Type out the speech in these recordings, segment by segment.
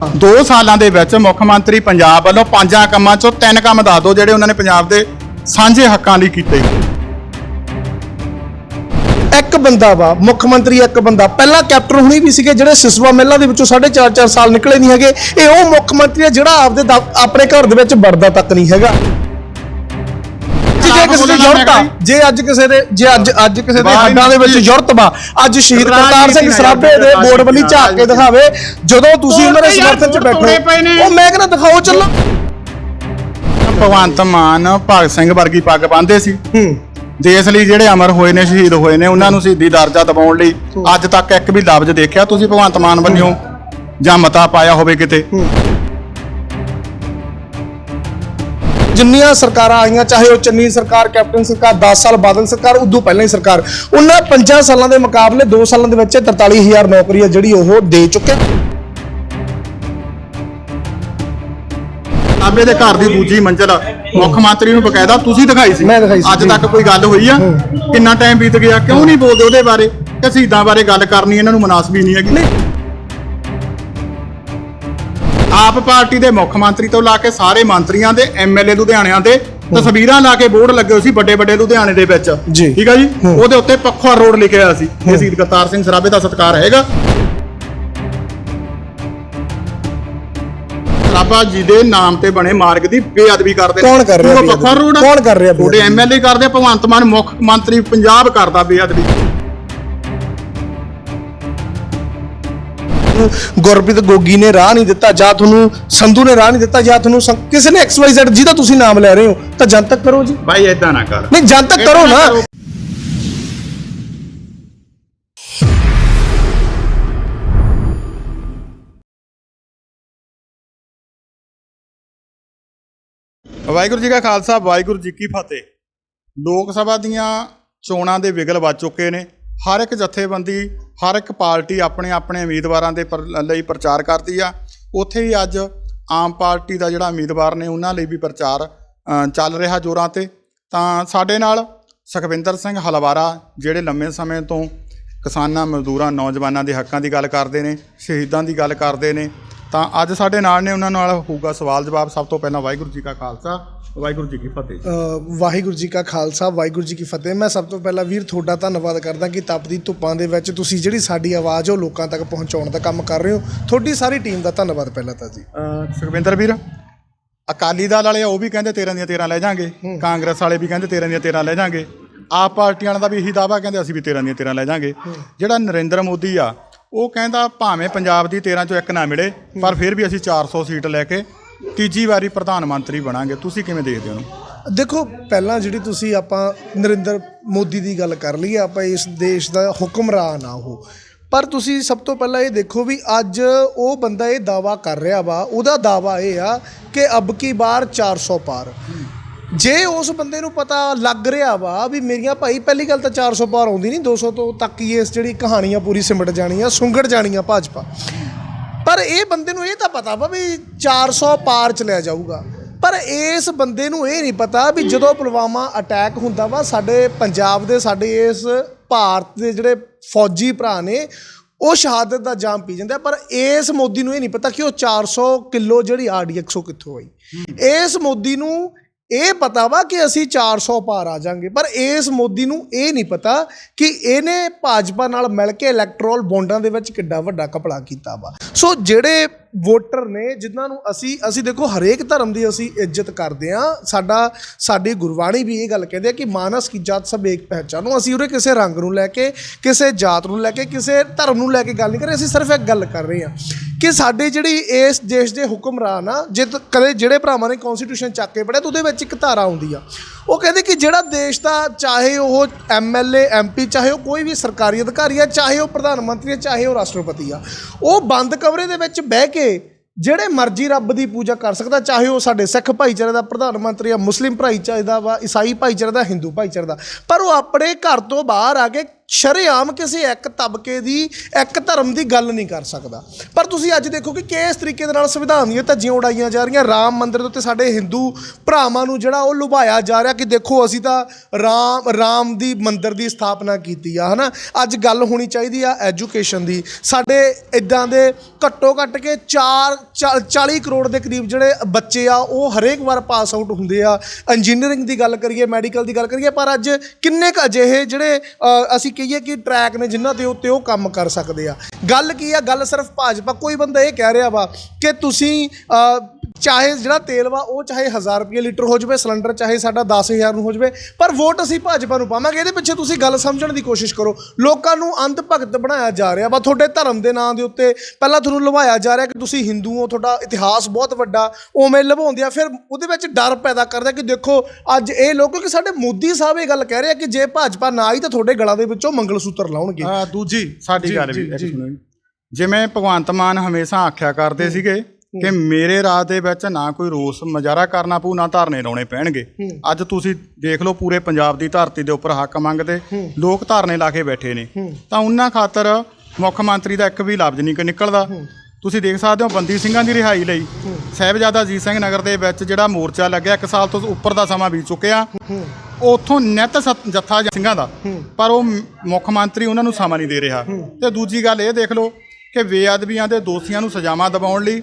2 ਸਾਲਾਂ ਦੇ ਵਿੱਚ ਮੁੱਖ ਮੰਤਰੀ ਪੰਜਾਬ ਵੱਲੋਂ ਪੰਜਾਂ ਕੰਮਾਂ ਚੋਂ ਤਿੰਨ ਕੰਮ ਦੱਸ ਦਿਓ ਜਿਹੜੇ ਉਹਨਾਂ ਨੇ ਪੰਜਾਬ ਦੇ ਸਾਂਝੇ ਹੱਕਾਂ ਲਈ ਕੀਤੇ। ਇੱਕ ਬੰਦਾ ਵਾ, ਮੁੱਖ ਮੰਤਰੀ ਇੱਕ ਬੰਦਾ। ਪਹਿਲਾਂ ਕੈਪਟਨ ਹੁਣੀ ਵੀ ਸੀਗੇ ਜਿਹੜੇ ਸਿਸਵਾ ਮਹਿਲਾ ਦੇ ਵਿੱਚੋਂ 4.5 4 ਸਾਲ ਨਿਕਲੇ ਨਹੀਂ ਹੈਗੇ। ਇਹ ਉਹ ਮੁੱਖ ਮੰਤਰੀ ਆ ਜਿਹੜਾ ਆਪਦੇ ਆਪਣੇ ਘਰ ਦੇ ਵਿੱਚ ਵੜਦਾ ਤੱਕ ਨਹੀਂ ਹੈਗਾ। ਕਿਸੇ ਦੀ ਜ਼ਰੂਰਤ ਆ। ਜੇ ਅੱਜ ਕਿਸੇ ਦੇ ਜੇ ਅੱਜ ਅੱਜ ਕਿਸੇ ਦੇ ਹੱਡਾਂ ਦੇ ਵਿੱਚ ਜ਼ਰੂਰਤ ਵਾ ਅੱਜ ਸ਼ਹੀਦ ਕਰਤਾਰ ਸਿੰਘ ਸਰਾਭੇ ਦੇ ਬੋਰਡ ਵੱਲੀ ਝਾਕ ਕੇ ਦਿਖਾਵੇ ਜਦੋਂ ਤੁਸੀਂ ਉਹਨਾਂ ਦੇ ਸਮਰਥਨ 'ਚ ਬੈਠੇ ਉਹ ਮੈਂ ਕਹਿੰਦਾ ਦਿਖਾਓ ਚੱਲੋ। ਭਗਵੰਤ ਮਾਨ ਭਗਤ ਸਿੰਘ ਵਰਗੀ ਪੱਗ ਬੰਨ੍ਹਦੇ ਸੀ। ਹੂੰ। ਦੇਸ਼ ਲਈ ਜਿਹੜੇ ਅਮਰ ਹੋਏ ਨੇ ਸ਼ਹੀਦ ਹੋਏ ਨੇ ਉਹਨਾਂ ਨੂੰ ਸ਼ਹੀਦੀ ਦਰਜਾ ਦਿਵਾਉਣ ਲਈ ਅੱਜ ਤੱਕ ਇੱਕ ਵੀ ਲਫ਼ਜ਼ ਦੇਖਿਆ ਤੁਸੀਂ ਭਗਵੰਤ ਮਾਨ ਵੱਲੋਂ? ਜਾਂ ਮਤਾ ਪਾਇਆ ਹੋਵੇ ਕਿਤੇ? ਜਿੰਨੀਆਂ ਸਰਕਾਰਾਂ ਆਈਆਂ ਚਾਹੇ ਉਹ ਚੰਨੀ ਸਰਕਾਰ ਕੈਪਟਨ ਸਰਕਾਰ 10 ਸਾਲ ਬਾਦਲ ਸਰਕਾਰ ਉਦੋਂ ਪਹਿਲਾਂ ਹੀ ਸਰਕਾਰ ਉਹਨਾਂ 5 ਸਾਲਾਂ ਦੇ ਮੁਕਾਬਲੇ 2 ਸਾਲਾਂ ਦੇ ਵਿੱਚ 43000 ਨੌਕਰੀ ਹੈ ਜਿਹੜੀ ਉਹ ਦੇ ਚੁੱਕੇ। ਆਬੇ ਦੇ ਘਰ ਦੀ ਦੂਜੀ ਮੰਜ਼ਲ ਮੁੱਖ ਮੰਤਰੀ ਨੂੰ ਬਕਾਇਦਾ ਤੁਸੀਂ ਦਿਖਾਈ ਸੀ। ਮੈਂ ਦਿਖਾਈ ਸੀ, ਅੱਜ ਜੀ। ਤੱਕ ਕੋਈ ਗੱਲ ਹੋਈ ਆ? ਕਿੰਨਾ ਟਾਈਮ ਬੀਤ ਗਿਆ? ਕਿਉਂ ਨਹੀਂ ਬੋਲਦੇ ਉਹਦੇ ਬਾਰੇ? ਕਿ ਸ਼ਹੀਦਾਂ ਬਾਰੇ ਗੱਲ ਕਰਨੀ ਇਹਨਾਂ ਨੂੰ ਮਨਾਸਬ ਹੀ ਨਹੀਂ ਹੈਗੀ। ਆਪ ਪਾਰਟੀ ਦੇ ਮੁੱਖ ਮੰਤਰੀ ਤੋਂ ਲਾ ਕੇ ਸਾਰੇ ਮੰਤਰੀਆਂ ਦੇ ਐਮਐਲਏ ਲੁਧਿਆਣਿਆਂ ਦੇ ਤਸਵੀਰਾਂ ਲਾ ਕੇ ਬੋਰਡ ਲੱਗੇ ਹੋਏ ਸੀ ਵੱਡੇ ਵੱਡੇ ਲੁਧਿਆਣੇ ਦੇ ਵਿੱਚ ਜੀ। ਠੀਕ ਆ ਜੀ ਉਹਦੇ ਉੱਤੇ ਪੱਖਾ ਰੋਡ ਲਿਖਿਆ ਹੋਇਆ ਸੀ ਇਹ ਸ਼ਹੀਦ ਕਰਤਾਰ ਸਿੰਘ ਸਰਾਭੇ ਦਾ ਸਤਿਕਾਰ ਹੈਗਾ ਸਰਾਭਾ ਜੀ ਦੇ ਨਾਮ ਤੇ ਬਣੇ ਮਾਰਗ ਦੀ ਬੇਅਦਬੀ ਕਰਦੇ ਨੇ। ਕੌਣ ਕਰ ਰਿਹਾ ਉਹ ਬੇਅਦਬੀ? ਪੱਖਾ ਰੋਡ ਆ। ਕੌਣ ਕਰ ਰਿਹਾ ਤੁਹਾਡੇ ਬੇਅਦਬੀ? ਐਮਐਲਏ ਕਰਦੇ ਆ, ਭਗਵੰਤ ਮਾਨ ਮੁੱਖ ਮੰਤਰੀ ਪੰਜਾਬ ਕਰਦਾ ਬੇਅਦਬੀ ਗੁਰਪ੍ਰੀਤ ਗੋਗੀ ਨੇ ਰਾਹ ਨਹੀਂ ਦਿੱਤਾ ਜਾਂ ਤੁਹਾਨੂੰ ਸੰਧੂ ਨੇ ਰਾਹ ਨਹੀਂ ਦਿੱਤਾ ਜਾਂ ਤੁਹਾਨੂੰ ਸੰ- ਕਿਸੇ ਨੇ XYZ ਜਿਹਦਾ ਤੁਸੀਂ ਨਾਮ ਲੈ ਰਹੇ ਹੋ ਤਾਂ ਜਨਤਕ ਕਰੋ ਜੀ। ਬਾਈ ਏਦਾਂ ਨਾ ਕਰ। ਨਹੀਂ ਜਨਤਕ ਕਰੋ ਨਾ। ਵਾਹਿਗੁਰੂ ਜੀ ਕਾ ਖਾਲਸਾ ਵਾਹਿਗੁਰੂ ਜੀ ਕੀ ਫਤਿਹ। ਲੋਕ ਸਭਾ ਦੀਆਂ ਚੋਣਾਂ ਦੇ ਵਿਗਲ ਵੱਜ ਚੁੱਕੇ ਨੇ। ਹਰ ਇੱਕ ਜਥੇਬੰਦੀ, ਹਰ ਇੱਕ ਪਾਰਟੀ ਆਪਣੇ ਆਪਣੇ ਉਮੀਦਵਾਰਾਂ ਦੇ ਪਰ- ਲਈ ਪ੍ਰਚਾਰ ਕਰਦੀ ਆ। ਉੱਥੇ ਹੀ ਅੱਜ ਆਮ ਪਾਰਟੀ ਦਾ ਜਿਹੜਾ ਉਮੀਦਵਾਰ ਨੇ, ਉਹਨਾਂ ਲਈ ਵੀ ਪ੍ਰਚਾਰ ਚੱਲ ਰਿਹਾ ਜੋਰਾਂ ਤੇ। ਤਾਂ ਸਾਡੇ ਨਾਲ ਸੁਖਵਿੰਦਰ ਸਿੰਘ ਹਲਵਾਰਾ, ਜਿਹੜੇ ਲੰਮੇ ਸਮੇਂ ਤੋਂ ਕਿਸਾਨਾਂ, ਮਜ਼ਦੂਰਾਂ, ਨੌਜਵਾਨਾਂ ਦੇ ਹੱਕਾਂ ਦੀ ਗੱਲ ਕਰਦੇ ਨੇ, ਸ਼ਹੀਦਾਂ ਦੀ ਗੱਲ ਕਰਦੇ ਨੇ ਤਾਂ ਅੱਜ ਸਾਡੇ ਨਾਲ ਨੇ ਉਹਨਾਂ ਨਾਲ ਹੋਊਗਾ ਸਵਾਲ ਜਵਾਬ ਸਭ ਤੋਂ ਪਹਿਲਾਂ ਵਾਹਿਗੁਰੂ ਜੀ ਕਾ ਖਾਲਸਾ ਵਾਹਿਗੁਰੂ ਜੀ ਕੀ ਫਤਿਹ। ਵਾਹਿਗੁਰੂ ਜੀ ਕਾ ਖਾਲਸਾ ਵਾਹਿਗੁਰੂ ਜੀ ਕੀ ਫਤਿਹ। ਮੈਂ ਸਭ ਤੋਂ ਪਹਿਲਾਂ ਵੀਰ ਤੁਹਾਡਾ ਧੰਨਵਾਦ ਕਰਦਾ ਕਿ ਤਪਦੀ ਧੁੱਪਾਂ ਦੇ ਵਿੱਚ ਤੁਸੀਂ ਜਿਹੜੀ ਸਾਡੀ ਆਵਾਜ਼ ਉਹ ਲੋਕਾਂ ਤੱਕ ਪਹੁੰਚਾਉਣ ਦਾ ਕੰਮ ਕਰ ਰਹੇ ਹੋ। ਤੁਹਾਡੀ ਸਾਰੀ ਟੀਮ ਦਾ ਧੰਨਵਾਦ ਪਹਿਲਾਂ ਤਾਂ ਜੀ। ਸੁਖਵਿੰਦਰ ਵੀਰ ਅਕਾਲੀ ਦਲ ਵਾਲੇ ਉਹ ਵੀ ਕਹਿੰਦੇ 13 ਦੀਆਂ 13 ਲੈ ਜਾਾਂਗੇ ਕਾਂਗਰਸ ਵਾਲੇ ਵੀ ਕਹਿੰਦੇ 13 ਦੀਆਂ 13 ਲੈ ਜਾਾਂਗੇ। ਆਪ ਪਾਰਟੀਆਂ ਵਾਲਾ ਦਾ ਵੀ ਇਹੀ ਦਾਵਾ ਕਹਿੰਦੇ ਅਸੀਂ ਵੀ 13 ਦੀਆਂ 13 ਲੈ ਜਾਾਂਗੇ। ਜਿਹੜਾ ਨਰਿੰਦਰ ਮੋਦੀ ਆ ਉਹ ਕਹਿੰਦਾ ਭਾਵੇਂ ਪੰਜਾਬ ਦੀ 13 ਚੋਂ ਇੱਕ ਨਾ ਮਿਲੇ, ਪਰ ਫਿਰ ਵੀ ਅਸੀਂ 400 ਸੀਟ ਲੈ ਕੇ ਤੀਜੀ ਵਾਰੀ ਪ੍ਰਧਾਨ ਮੰਤਰੀ ਬਣਾਂਗੇ। ਤੁਸੀਂ ਕਿਵੇਂ ਦੇਖਦੇ ਹੋ ਉਹਨੂੰ ਦੇਖੋ, ਪਹਿਲਾਂ ਜਿਹੜੀ ਤੁਸੀਂ ਆਪਾਂ ਨਰਿੰਦਰ ਮੋਦੀ ਦੀ ਗੱਲ ਕਰ ਲਈ ਆਪਾਂ ਇਸ ਦੇਸ਼ ਦਾ ਹੁਕਮਰਾਨ ਆ ਉਹ। ਪਰ ਤੁਸੀਂ ਸਭ ਤੋਂ ਪਹਿਲਾਂ ਇਹ ਦੇਖੋ ਵੀ ਅੱਜ ਉਹ ਬੰਦਾ ਇਹ ਦਾਵਾ ਕਰ ਰਿਹਾ ਵਾ, ਉਹਦਾ ਦਾਵਾ ਇਹ ਆ ਕਿ ਅਬ ਕੀ ਬਾਰ 400 ਪਾਰ। ਜੇ ਉਸ ਬੰਦੇ ਨੂੰ ਪਤਾ ਲੱਗ ਰਿਹਾ ਵਾ ਵੀ ਮੇਰੀਆਂ ਭਾਈ ਪਹਿਲੀ ਗੱਲ ਤਾਂ 400 ਪਾਰ ਆਉਂਦੀ ਨਹੀਂ 200 ਤੋਂ ਤੱਕ ਹੀ ਇਸ ਜਿਹੜੀ ਕਹਾਣੀਆਂ ਪੂਰੀ ਸਿਮਟ ਜਾਣੀ ਆ ਸੁੰਗੜ ਜਾਣੀ ਆ ਭਾਜਪਾ। ਪਰ ਇਹ ਬੰਦੇ ਨੂੰ ਇਹ ਤਾਂ ਪਤਾ ਵਾ ਵੀ 400 ਪਾਰ ਚਲਿਆ ਜਾਊਗਾ। ਪਰ ਇਸ ਬੰਦੇ ਨੂੰ ਇਹ ਨਹੀਂ ਪਤਾ ਵੀ ਜਦੋਂ ਪੁਲਵਾਮਾ ਅਟੈਕ ਹੁੰਦਾ ਵਾ, ਸਾਡੇ ਪੰਜਾਬ ਦੇ, ਸਾਡੇ ਇਸ ਭਾਰਤ ਦੇ ਜਿਹੜੇ ਫੌਜੀ ਭਰਾ ਨੇ, ਉਹ ਸ਼ਹਾਦਤ ਦਾ ਜਾਮ ਪੀ ਜਾਂਦਾ ਪਰ ਇਸ ਮੋਦੀ ਨੂੰ ਇਹ ਨਹੀਂ ਪਤਾ ਕਿ ਉਹ 400 ਕਿਲੋ ਜਿਹੜੀ ਆਰਡੀਐਕਸੋ ਕਿੱਥੋਂ ਆਈ। ਇਸ ਮੋਦੀ ਨੂੰ ਇਹ ਪਤਾ ਵਾ ਕਿ ਅਸੀਂ 400 ਪਾਰ ਆ ਜਾਾਂਗੇ, ਪਰ ਇਸ ਮੋਦੀ ਨੂੰ ਇਹ ਨਹੀਂ ਪਤਾ ਕਿ ਇਹਨੇ ਭਾਜਪਾ ਨਾਲ ਮਿਲ ਕੇ ਇਲੈਕਟ੍ਰੋਲ ਬੌਂਡਾਂ ਦੇ ਵਿੱਚ ਕਿੱਡਾ ਵੱਡਾ ਕਪੜਾ ਕੀਤਾ ਵਾ। ਸੋ ਜਿਹੜੇ ਵੋਟਰ ਨੇ ਜਿਨ੍ਹਾਂ ਨੂੰ ਅਸੀਂ ਅਸੀਂ ਦੇਖੋ ਹਰੇਕ ਧਰਮ ਦੀ ਅਸੀਂ ਇੱਜ਼ਤ ਕਰਦੇ ਆ ਸਾਡਾ, ਸਾਡੀ ਗੁਰਬਾਣੀ ਵੀ ਇਹ ਗੱਲ ਕਹਿੰਦੇ ਆ ਕਿ ਮਾਨਸ ਕੀ ਜਾਤ ਸਭ ਇੱਕ ਪਹਿਚਾਨੋ। ਅਸੀਂ ਉਰੇ ਕਿਸੇ ਰੰਗ ਨੂੰ ਲੈ ਕੇ, ਕਿਸੇ ਜਾਤ ਨੂੰ ਲੈ ਕੇ, ਕਿਸੇ ਧਰਮ ਨੂੰ ਲੈ ਕੇ ਗੱਲ ਨਹੀਂ ਕਰ ਰਹੇ। ਅਸੀਂ ਸਿਰਫ ਇੱਕ ਗੱਲ ਕਰ ਰਹੇ ਆ ਕਿ ਸਾਡੇ ਜਿਹੜੀ ਇਸ ਦੇਸ਼ ਦੇ ਹੁਕਮਰਾਨ ਆ, ਜੇ ਕਦੇ ਜਿਹੜੇ ਭਰਾਵਾਂ ਨੇ ਕਨਸਟੀਟਿਊਸ਼ਨ ਚੱਕ ਕੇ ਪੜਿਆ ਤਾਂ ਉਹਦੇ ਵਿੱਚ ਇੱਕ ਧਾਰਾ ਆਉਂਦੀ ਆ। ਉਹ ਕਹਿੰਦੇ ਕਿ ਜਿਹੜਾ ਦੇਸ਼ ਦਾ ਚਾਹੇ ਉਹ ਐਮਐਲਏ ਐਮਪੀ ਚਾਹੇ ਉਹ ਕੋਈ ਵੀ ਸਰਕਾਰੀ ਅਧਿਕਾਰੀ ਆ, ਚਾਹੇ ਉਹ ਪ੍ਰਧਾਨ ਮੰਤਰੀ ਆ, ਚਾਹੇ ਉਹ ਰਾਸ਼ਟਰਪਤੀ ਆ, ਉਹ ਬੰਦ ਕਮਰੇ ਦੇ ਵਿੱਚ ਬਹਿ ਕੇ ਜਿਹੜੇ ਮਰਜ਼ੀ ਰੱਬ ਦੀ ਪੂਜਾ ਕਰ ਸਕਦਾ, ਚਾਹੇ ਉਹ ਸਾਡੇ ਸਿੱਖ ਭਾਈਚਾਰੇ ਦਾ ਪ੍ਰਧਾਨ ਮੰਤਰੀ ਆ, ਮੁਸਲਿਮ ਭਾਈਚਾਰੇ ਦਾ ਵਾ, ਈਸਾਈ ਭਾਈਚਾਰੇ ਦਾ, ਹਿੰਦੂ ਭਾਈਚਾਰੇ ਦਾ, ਪਰ ਉਹ ਆਪਣੇ ਘਰ ਤੋਂ ਬਾਹਰ ਆ ਕੇ ਸ਼ਰੇਆਮ ਕਿਸੇ ਇੱਕ ਤਬਕੇ ਦੀ, ਇੱਕ ਧਰਮ ਦੀ ਗੱਲ ਨਹੀਂ ਕਰ ਸਕਦਾ। ਪਰ ਤੁਸੀਂ ਅੱਜ ਦੇਖੋ ਕਿ ਕਿਸ ਤਰੀਕੇ ਦੇ ਨਾਲ ਸੰਵਿਧਾਨ ਦੀਆਂ ਧੱਜੀਆਂ ਉਡਾਈਆਂ ਜਾ ਰਹੀਆਂ। ਰਾਮ ਮੰਦਿਰ ਦੇ ਉੱਤੇ ਸਾਡੇ ਹਿੰਦੂ ਭਰਾਵਾਂ ਨੂੰ ਜਿਹੜਾ ਉਹ ਲੁਭਾਇਆ ਜਾ ਰਿਹਾ ਕਿ ਦੇਖੋ ਅਸੀਂ ਤਾਂ ਰਾਮ ਰਾਮ ਦੀ ਮੰਦਿਰ ਦੀ ਸਥਾਪਨਾ ਕੀਤੀ ਆ, ਹਨਾ? ਅੱਜ ਗੱਲ ਹੋਣੀ ਚਾਹੀਦੀ ਆ ਐਜੂਕੇਸ਼ਨ ਦੀ। ਸਾਡੇ ਇਦਾਂ ਦੇ ਘੱਟੋ ਘੱਟ ਕੇ 4 40 ਕਰੋੜ ਦੇ ਕਰੀਬ ਜਿਹੜੇ ਬੱਚੇ ਆ, ਉਹ ਹਰੇਕ ਵਾਰ ਪਾਸ ਆਊਟ ਹੁੰਦੇ ਆ। ਇੰਜੀਨੀਅਰਿੰਗ ਦੀ ਗੱਲ ਕਰੀਏ ਮੈਡੀਕਲ ਦੀ ਗੱਲ ਕਰੀਏ, ਪਰ ਅੱਜ ਕਿੰਨੇ ਕੁ ਅਜਿਹੇ ਜਿਹੜੇ ਅਸੀਂ ਕਹੀਏ ਕਿ ਟਰੈਕ ਨੇ ਜਿਨ੍ਹਾਂ ਦੇ ਉੱਤੇ ਉਹ ਕੰਮ ਕਰ ਸਕਦੇ ਆ। ਗੱਲ ਕੀ ਆ? ਗੱਲ ਸਿਰਫ ਭਾਜਪਾ, ਕੋਈ ਬੰਦਾ ਇਹ ਕਹਿ ਰਿਹਾ ਵਾ ਕਿ ਤੁਸੀਂ ਚਾਹੇ ਜਿਹੜਾ ਤੇਲ ਵਾ ਉਹ ਚਾਹੇ 1000 ਰੁਪਏ ਲੀਟਰ ਹੋ ਜਾਵੇ ਸਿਲੰਡਰ ਚਾਹੇ ਸਾਡਾ 10000 ਨੂੰ ਹੋ ਜਾਵੇ ਪਰ ਵੋਟ ਅਸੀਂ ਭਾਜਪਾ ਨੂੰ ਪਾਵਾਂਗੇ। ਇਹਦੇ ਪਿੱਛੇ ਤੁਸੀਂ ਗੱਲ ਸਮਝਣ ਦੀ ਕੋਸ਼ਿਸ਼ ਕਰੋ। ਲੋਕਾਂ ਨੂੰ ਅੰਧ ਭਗਤ ਬਣਾਇਆ ਜਾ ਰਿਹਾ ਵਾ। ਤੁਹਾਡੇ ਧਰਮ ਦੇ ਨਾਂ ਦੇ ਉੱਤੇ ਪਹਿਲਾਂ ਤੁਹਾਨੂੰ ਲਵਾਇਆ ਜਾ ਰਿਹਾ ਕਿ ਤੁਸੀਂ ਹਿੰਦੂ ਹੋ ਤੁਹਾਡਾ ਇਤਿਹਾਸ ਬਹੁਤ ਵੱਡਾ ਉਵੇਂ ਲਵਾਉਂਦੇ ਆ ਫਿਰ ਉਹਦੇ ਵਿੱਚ ਡਰ ਪੈਦਾ ਕਰਦਾ ਕਿ ਦੇਖੋ ਅੱਜ ਇਹ ਲੋਕ ਕਿ ਸਾਡੇ ਮੋਦੀ ਸਾਹਿਬ ਇਹ ਗੱਲ ਕਹਿ ਰਹੇ ਆ ਕਿ ਜੇ ਭਾਜਪਾ ਨਾ ਆਈ ਤਾਂ ਤੁਹਾਡੇ ਗਲਾਂ ਦੇ ਵਿੱਚੋਂ ਮੰਗਲ ਸੂਤਰ ਲਾਉਣਗੇ ਦੂਜੀ ਸਾਡੀ ਗੱਲ ਵੀ। ਜਿਵੇਂ ਭਗਵੰਤ ਮਾਨ ਹਮੇਸ਼ਾ ਆਖਿਆ ਕਰਦੇ ਸੀਗੇ ਕਿ ਮੇਰੇ ਰਾਜ ਦੇ ਵਿੱਚ ਨਾ ਕੋਈ ਰੋਸ ਮੁਜ਼ਾਹਰਾ ਕਰਨਾ ਪਊ ਨਾ ਧਰਨੇ ਲਾਉਣੇ ਪੈਣਗੇ। ਅੱਜ ਤੁਸੀਂ ਦੇਖ ਲਓ ਪੂਰੇ ਪੰਜਾਬ ਦੀ ਧਰਤੀ ਦੇ ਉੱਪਰ ਹੱਕ ਮੰਗਦੇ ਲੋਕ ਧਰਨੇ ਲਾ ਕੇ ਬੈਠੇ ਨੇ। ਤਾਂ ਉਹਨਾਂ ਖਾਤਰ ਮੁੱਖ ਮੰਤਰੀ ਦਾ ਇੱਕ ਵੀ ਲਫ਼ਜ਼ ਨਹੀਂ ਕ- ਨਿਕਲਦਾ। ਤੁਸੀਂ ਦੇਖ ਸਕਦੇ ਹੋ ਬੰਦੀ ਸਿੰਘਾਂ ਦੀ ਰਿਹਾਈ ਲਈ। ਸਾਹਿਬਜ਼ਾਦਾ ਅਜੀਤ ਸਿੰਘ ਨਗਰ ਦੇ ਵਿੱਚ ਜਿਹੜਾ ਮੋਰਚਾ ਲੱਗਿਆ ਇੱਕ ਸਾਲ ਤੋਂ ਉੱਪਰ ਦਾ ਸਮਾਂ ਬੀਤ ਚੁੱਕਿਆ। ਉਥੋਂ ਨਿਤ ਜੱਥਾ ਸਿੰਘਾਂ ਦਾ। ਪਰ ਉਹ ਮੁੱਖ ਮੰਤਰੀ ਉਹਨਾਂ ਨੂੰ ਸਮਾਂ ਨਹੀਂ ਦੇ ਰਿਹਾ। ਤੇ ਦੂਜੀ ਗੱਲ ਇਹ ਦੇਖ ਲਓ ਕਿ ਬੇਅਦਬੀਆਂ ਦੇ ਦੋਸ਼ੀਆਂ ਨੂੰ ਸਜ਼ਾਵਾਂ ਦਿਵਾਉਣ ਲਈ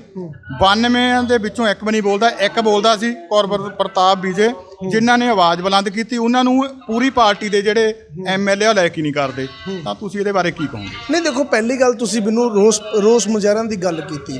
92 ਦੇ ਵਿੱਚੋਂ ਇੱਕ ਵੀ ਨਹੀਂ ਬੋਲਦਾ, ਇੱਕ ਬੋਲਦਾ ਸੀ ਕੌਰਬਰ ਪ੍ਰਤਾਪ ਬੀਜੇ, ਜਿਨ੍ਹਾਂ ਨੇ ਆਵਾਜ਼ ਬੁਲੰਦ ਕੀਤੀ। ਉਹਨਾਂ ਨੂੰ ਪੂਰੀ ਪਾਰਟੀ ਦੇ ਜਿਹੜੇ ਐਮਐਲਏ ਲੈ ਕੇ ਨਹੀਂ ਕਰਦੇ। ਤਾਂ ਤੁਸੀਂ ਇਹਦੇ ਬਾਰੇ ਕੀ ਕਹੋਗੇ? ਨਹੀਂ, ਦੇਖੋ, ਪਹਿਲੀ ਗੱਲ ਤੁਸੀਂ ਮੈਨੂੰ ਰੋਸ ਰੋਸ ਮੁਜ਼ਾਹਰਿਆਂ ਦੀ ਗੱਲ ਕੀਤੀ।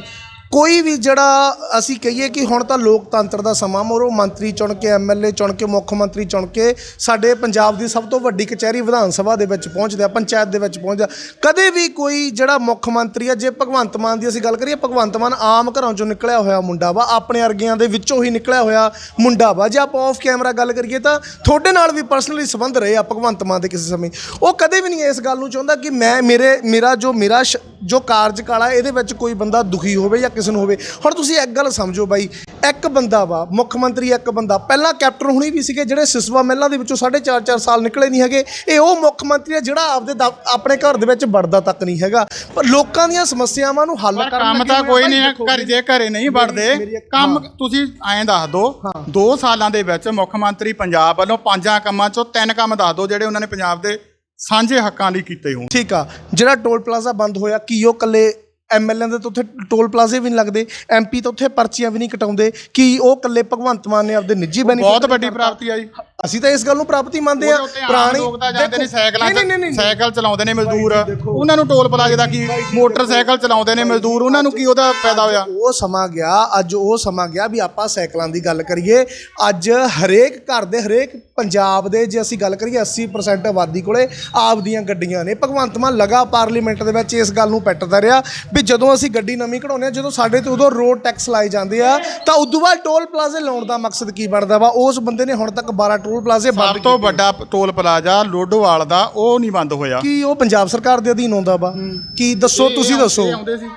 ਕੋਈ ਵੀ ਜਿਹੜਾ ਅਸੀਂ ਕਹੀਏ ਕਿ ਹੁਣ ਤਾਂ ਲੋਕਤੰਤਰ ਦਾ ਸਮਾਂ, ਮੋਰ ਉਹ ਮੰਤਰੀ ਚੁਣ ਕੇ ਐਮਐਲਏ ਚੁਣ ਕੇ, ਮੁੱਖ ਮੰਤਰੀ ਚੁਣ ਕੇ ਸਾਡੇ ਪੰਜਾਬ ਦੀ ਸਭ ਤੋਂ ਵੱਡੀ ਕਚਹਿਰੀ ਵਿਧਾਨ ਸਭਾ ਦੇ ਵਿੱਚ ਪਹੁੰਚਦੇ ਆ, ਪੰਚਾਇਤ ਦੇ ਵਿੱਚ ਪਹੁੰਚਦਾ ਕਦੇ ਵੀ ਕੋਈ ਜਿਹੜਾ ਮੁੱਖ ਮੰਤਰੀ ਆ, ਜੇ ਭਗਵੰਤ ਮਾਨ ਦੀ ਅਸੀਂ ਗੱਲ ਕਰੀਏ, ਭਗਵੰਤ ਮਾਨ ਆਮ ਘਰਾਂ ਚੋਂ ਨਿਕਲਿਆ ਹੋਇਆ ਮੁੰਡਾ ਵਾ, ਆਪਣੇ ਅਰਗਿਆਂ ਦੇ ਵਿੱਚੋਂ ਹੀ ਨਿਕਲਿਆ ਹੋਇਆ ਮੁੰਡਾ ਵਾ। ਜੇ ਆਪਾਂ ਆਫ ਕੈਮਰਾ ਗੱਲ ਕਰੀਏ ਤਾਂ ਤੁਹਾਡੇ ਨਾਲ ਵੀ ਪਰਸਨਲੀ ਸੰਬੰਧ ਰਹੇ ਆ ਭਗਵੰਤ ਮਾਨ ਦੇ ਕਿਸੇ ਸਮੇਂ। ਉਹ ਕਦੇ ਵੀ ਨਹੀਂ ਇਸ ਗੱਲ ਨੂੰ ਚਾਹੁੰਦਾ ਕਿ ਮੈਂ, ਮੇਰੇ, ਮੇਰਾ ਜੋ, ਮੇਰਾ ਸ਼- ਜੋ ਕਾਰਜਕਾਲ ਆ, ਇਹਦੇ ਵਿੱਚ ਕੋਈ ਬੰਦਾ ਦੁਖੀ ਹੋਵੇ ਜਾਂ ਕਿਸੇ ਨੂੰ ਹੋਵੇ। ਹੁਣ ਤੁਸੀਂ ਇੱਕ ਗੱਲ ਸਮਝੋ ਬਾਈ ਇੱਕ ਬੰਦਾ ਵਾ ਮੁੱਖ ਮੰਤਰੀ ਇੱਕ ਬੰਦਾ ਪਹਿਲਾਂ ਕੈਪਟਨ ਹੁਣੀ ਵੀ ਸੀਗੇ ਜਿਹੜੇ ਸਿਸਵਾ ਮਹਿਲਾਂ ਦੇ ਵਿੱਚੋਂ 4.5 4 ਸਾਲ ਨਿਕਲੇ ਨਹੀਂ ਹੈਗੇ। ਇਹ ਉਹ ਮੁੱਖ ਮੰਤਰੀ ਜਿਹੜਾ ਆਪਦੇ ਆਪਣੇ ਘਰ ਦੇ ਵਿੱਚ ਵੜਦਾ ਤੱਕ ਨਹੀਂ ਹੈਗਾ। ਪਰ ਲੋਕਾਂ ਦੀਆਂ ਸਮੱਸਿਆਵਾਂ ਨੂੰ ਹੱਲ ਕਰਨ ਕੰਮ ਤਾਂ ਕੋਈ ਨਹੀਂ ਘਰ ਜੇ ਘਰੇ ਨਹੀਂ ਵੜਦੇ ਕੰਮ ਤੁਸੀਂ ਐਂ ਦੱਸ ਦਿਓ 2 ਸਾਲਾਂ ਦੇ ਵਿੱਚ ਮੁੱਖ ਮੰਤਰੀ ਪੰਜਾਬ ਵੱਲੋਂ ਪੰਜਾਂ ਕੰਮਾਂ ਚੋਂ ਤਿੰਨ ਕੰਮ ਦੱਸ ਦਿਓ ਜਿਹੜੇ ਉਹਨਾਂ ਨੇ ਪੰਜਾਬ ਦੇ ਸਾਂਝੇ ਹੱਕਾਂ ਲਈ ਕੀਤੇ ਹੋਣ। ਠੀਕ ਆ ਜਿਹੜਾ ਟੋਲ ਪਲਾਜ਼ਾ ਬੰਦ ਹੋਇਆ ਕੀ ਉਹ ਕੱਲੇ ਐਮਐਲਏ ਦੇ ਤਾਂ ਉੱਥੇ ਟੋਲ ਪਲਾਜ਼ੇ ਵੀ ਨਹੀਂ ਲੱਗਦੇ ਐਮਪੀ ਤਾਂ ਉੱਥੇ ਪਰਚੀਆਂ ਵੀ ਨਹੀਂ ਕਟਾਉਂਦੇ ਕੀ ਉਹ ਕੱਲੇ ਭਗਵੰਤ ਮਾਨ ਨੇ ਆਪਦੇ ਨਿੱਜੀ ਬੈਨੀਫਿਟ ਬਹੁਤ ਵੱਡੀ ਪ੍ਰਾਪਤੀ ਆ ਜੀ। ਅਸੀਂ ਤਾਂ ਇਸ ਗੱਲ ਨੂੰ ਪ੍ਰਾਪਤੀ ਮੰਨਦੇ ਆ ਆਮ ਲੋਕ ਤਾਂ ਜਾਂਦੇ ਨੇ ਸਾਈਕਲਾਂ ਨਹੀਂ। ਸਾਈਕਲ ਚਲਾਉਂਦੇ ਨੇ ਮਜ਼ਦੂਰ। ਉਹਨਾਂ ਨੂੰ ਟੋਲ ਪਲਾਜ਼ੇ ਦਾ ਕੀ ਮੋਟਰਸਾਈਕਲ ਚਲਾਉਂਦੇ ਨੇ ਮਜ਼ਦੂਰ ਉਹਨਾਂ ਨੂੰ ਕੀ ਉਹਦਾ ਫਾਇਦਾ ਹੋਇਆ? ਉਹ ਸਮਾਂ ਗਿਆ ਅੱਜ ਉਹ ਸਮਾਂ ਗਿਆ ਵੀ ਆਪਾਂ ਸਾਈਕਲਾਂ ਦੀ ਗੱਲ ਕਰੀਏ। ਅੱਜ ਹਰੇਕ ਘਰ ਦੇ ਹਰੇਕ ਪੰਜਾਬ ਦੇ ਜੇ ਅਸੀਂ ਗੱਲ ਕਰੀਏ 80% ਆਬਾਦੀ ਕੋਲੇ ਆਪਦੀਆਂ ਗੱਡੀਆਂ ਨੇ। ਭਗਵੰਤ ਮਾਨ ਲਗਾ ਪਾਰਲੀਮੈਂਟ ਦੇ ਵਿੱਚ ਇਸ ਗੱਲ ਨੂੰ ਪੈਟਦਾ ਰਿਹਾ। ਵੀ ਜਦੋਂ ਅਸੀਂ ਗੱਡੀ ਨਵੀਂ ਕਢਾਉਂਦੇ ਆ ਜਦੋਂ ਸਾਡੇ ਤੇ ਉਦੋਂ ਰੋਡ ਟੈਕਸ ਲਾਏ ਜਾਂਦੇ ਆ ਤਾਂ ਉਦੋਂ ਬਾਅਦ ਟੋਲ ਪਲਾਜ਼ੇ ਲਾਉਣ ਦਾ ਮਕਸਦ ਕੀ ਬਣਦਾ ਵਾ? ਉਸ ਬੰਦੇ ਨੇ ਹੁਣ ਤੱਕ 12 ਟੋਲ ਪਲਾਜ਼ੇ ਬੰਦ ਸਭ ਤੋਂ ਵੱਡਾ ਟੋਲ ਪਲਾਜ਼ਾ ਲੋਡੋਵਾਲ ਦਾ ਉਹ ਨਹੀਂ ਬੰਦ ਹੋਇਆ। ਕੀ ਉਹ ਪੰਜਾਬ ਸਰਕਾਰ ਦੇ ਅਧੀਨ ਆਉਂਦਾ ਵਾ? ਕੀ ਦੱਸੋ ਤੁਸੀਂ ਦੱਸੋ।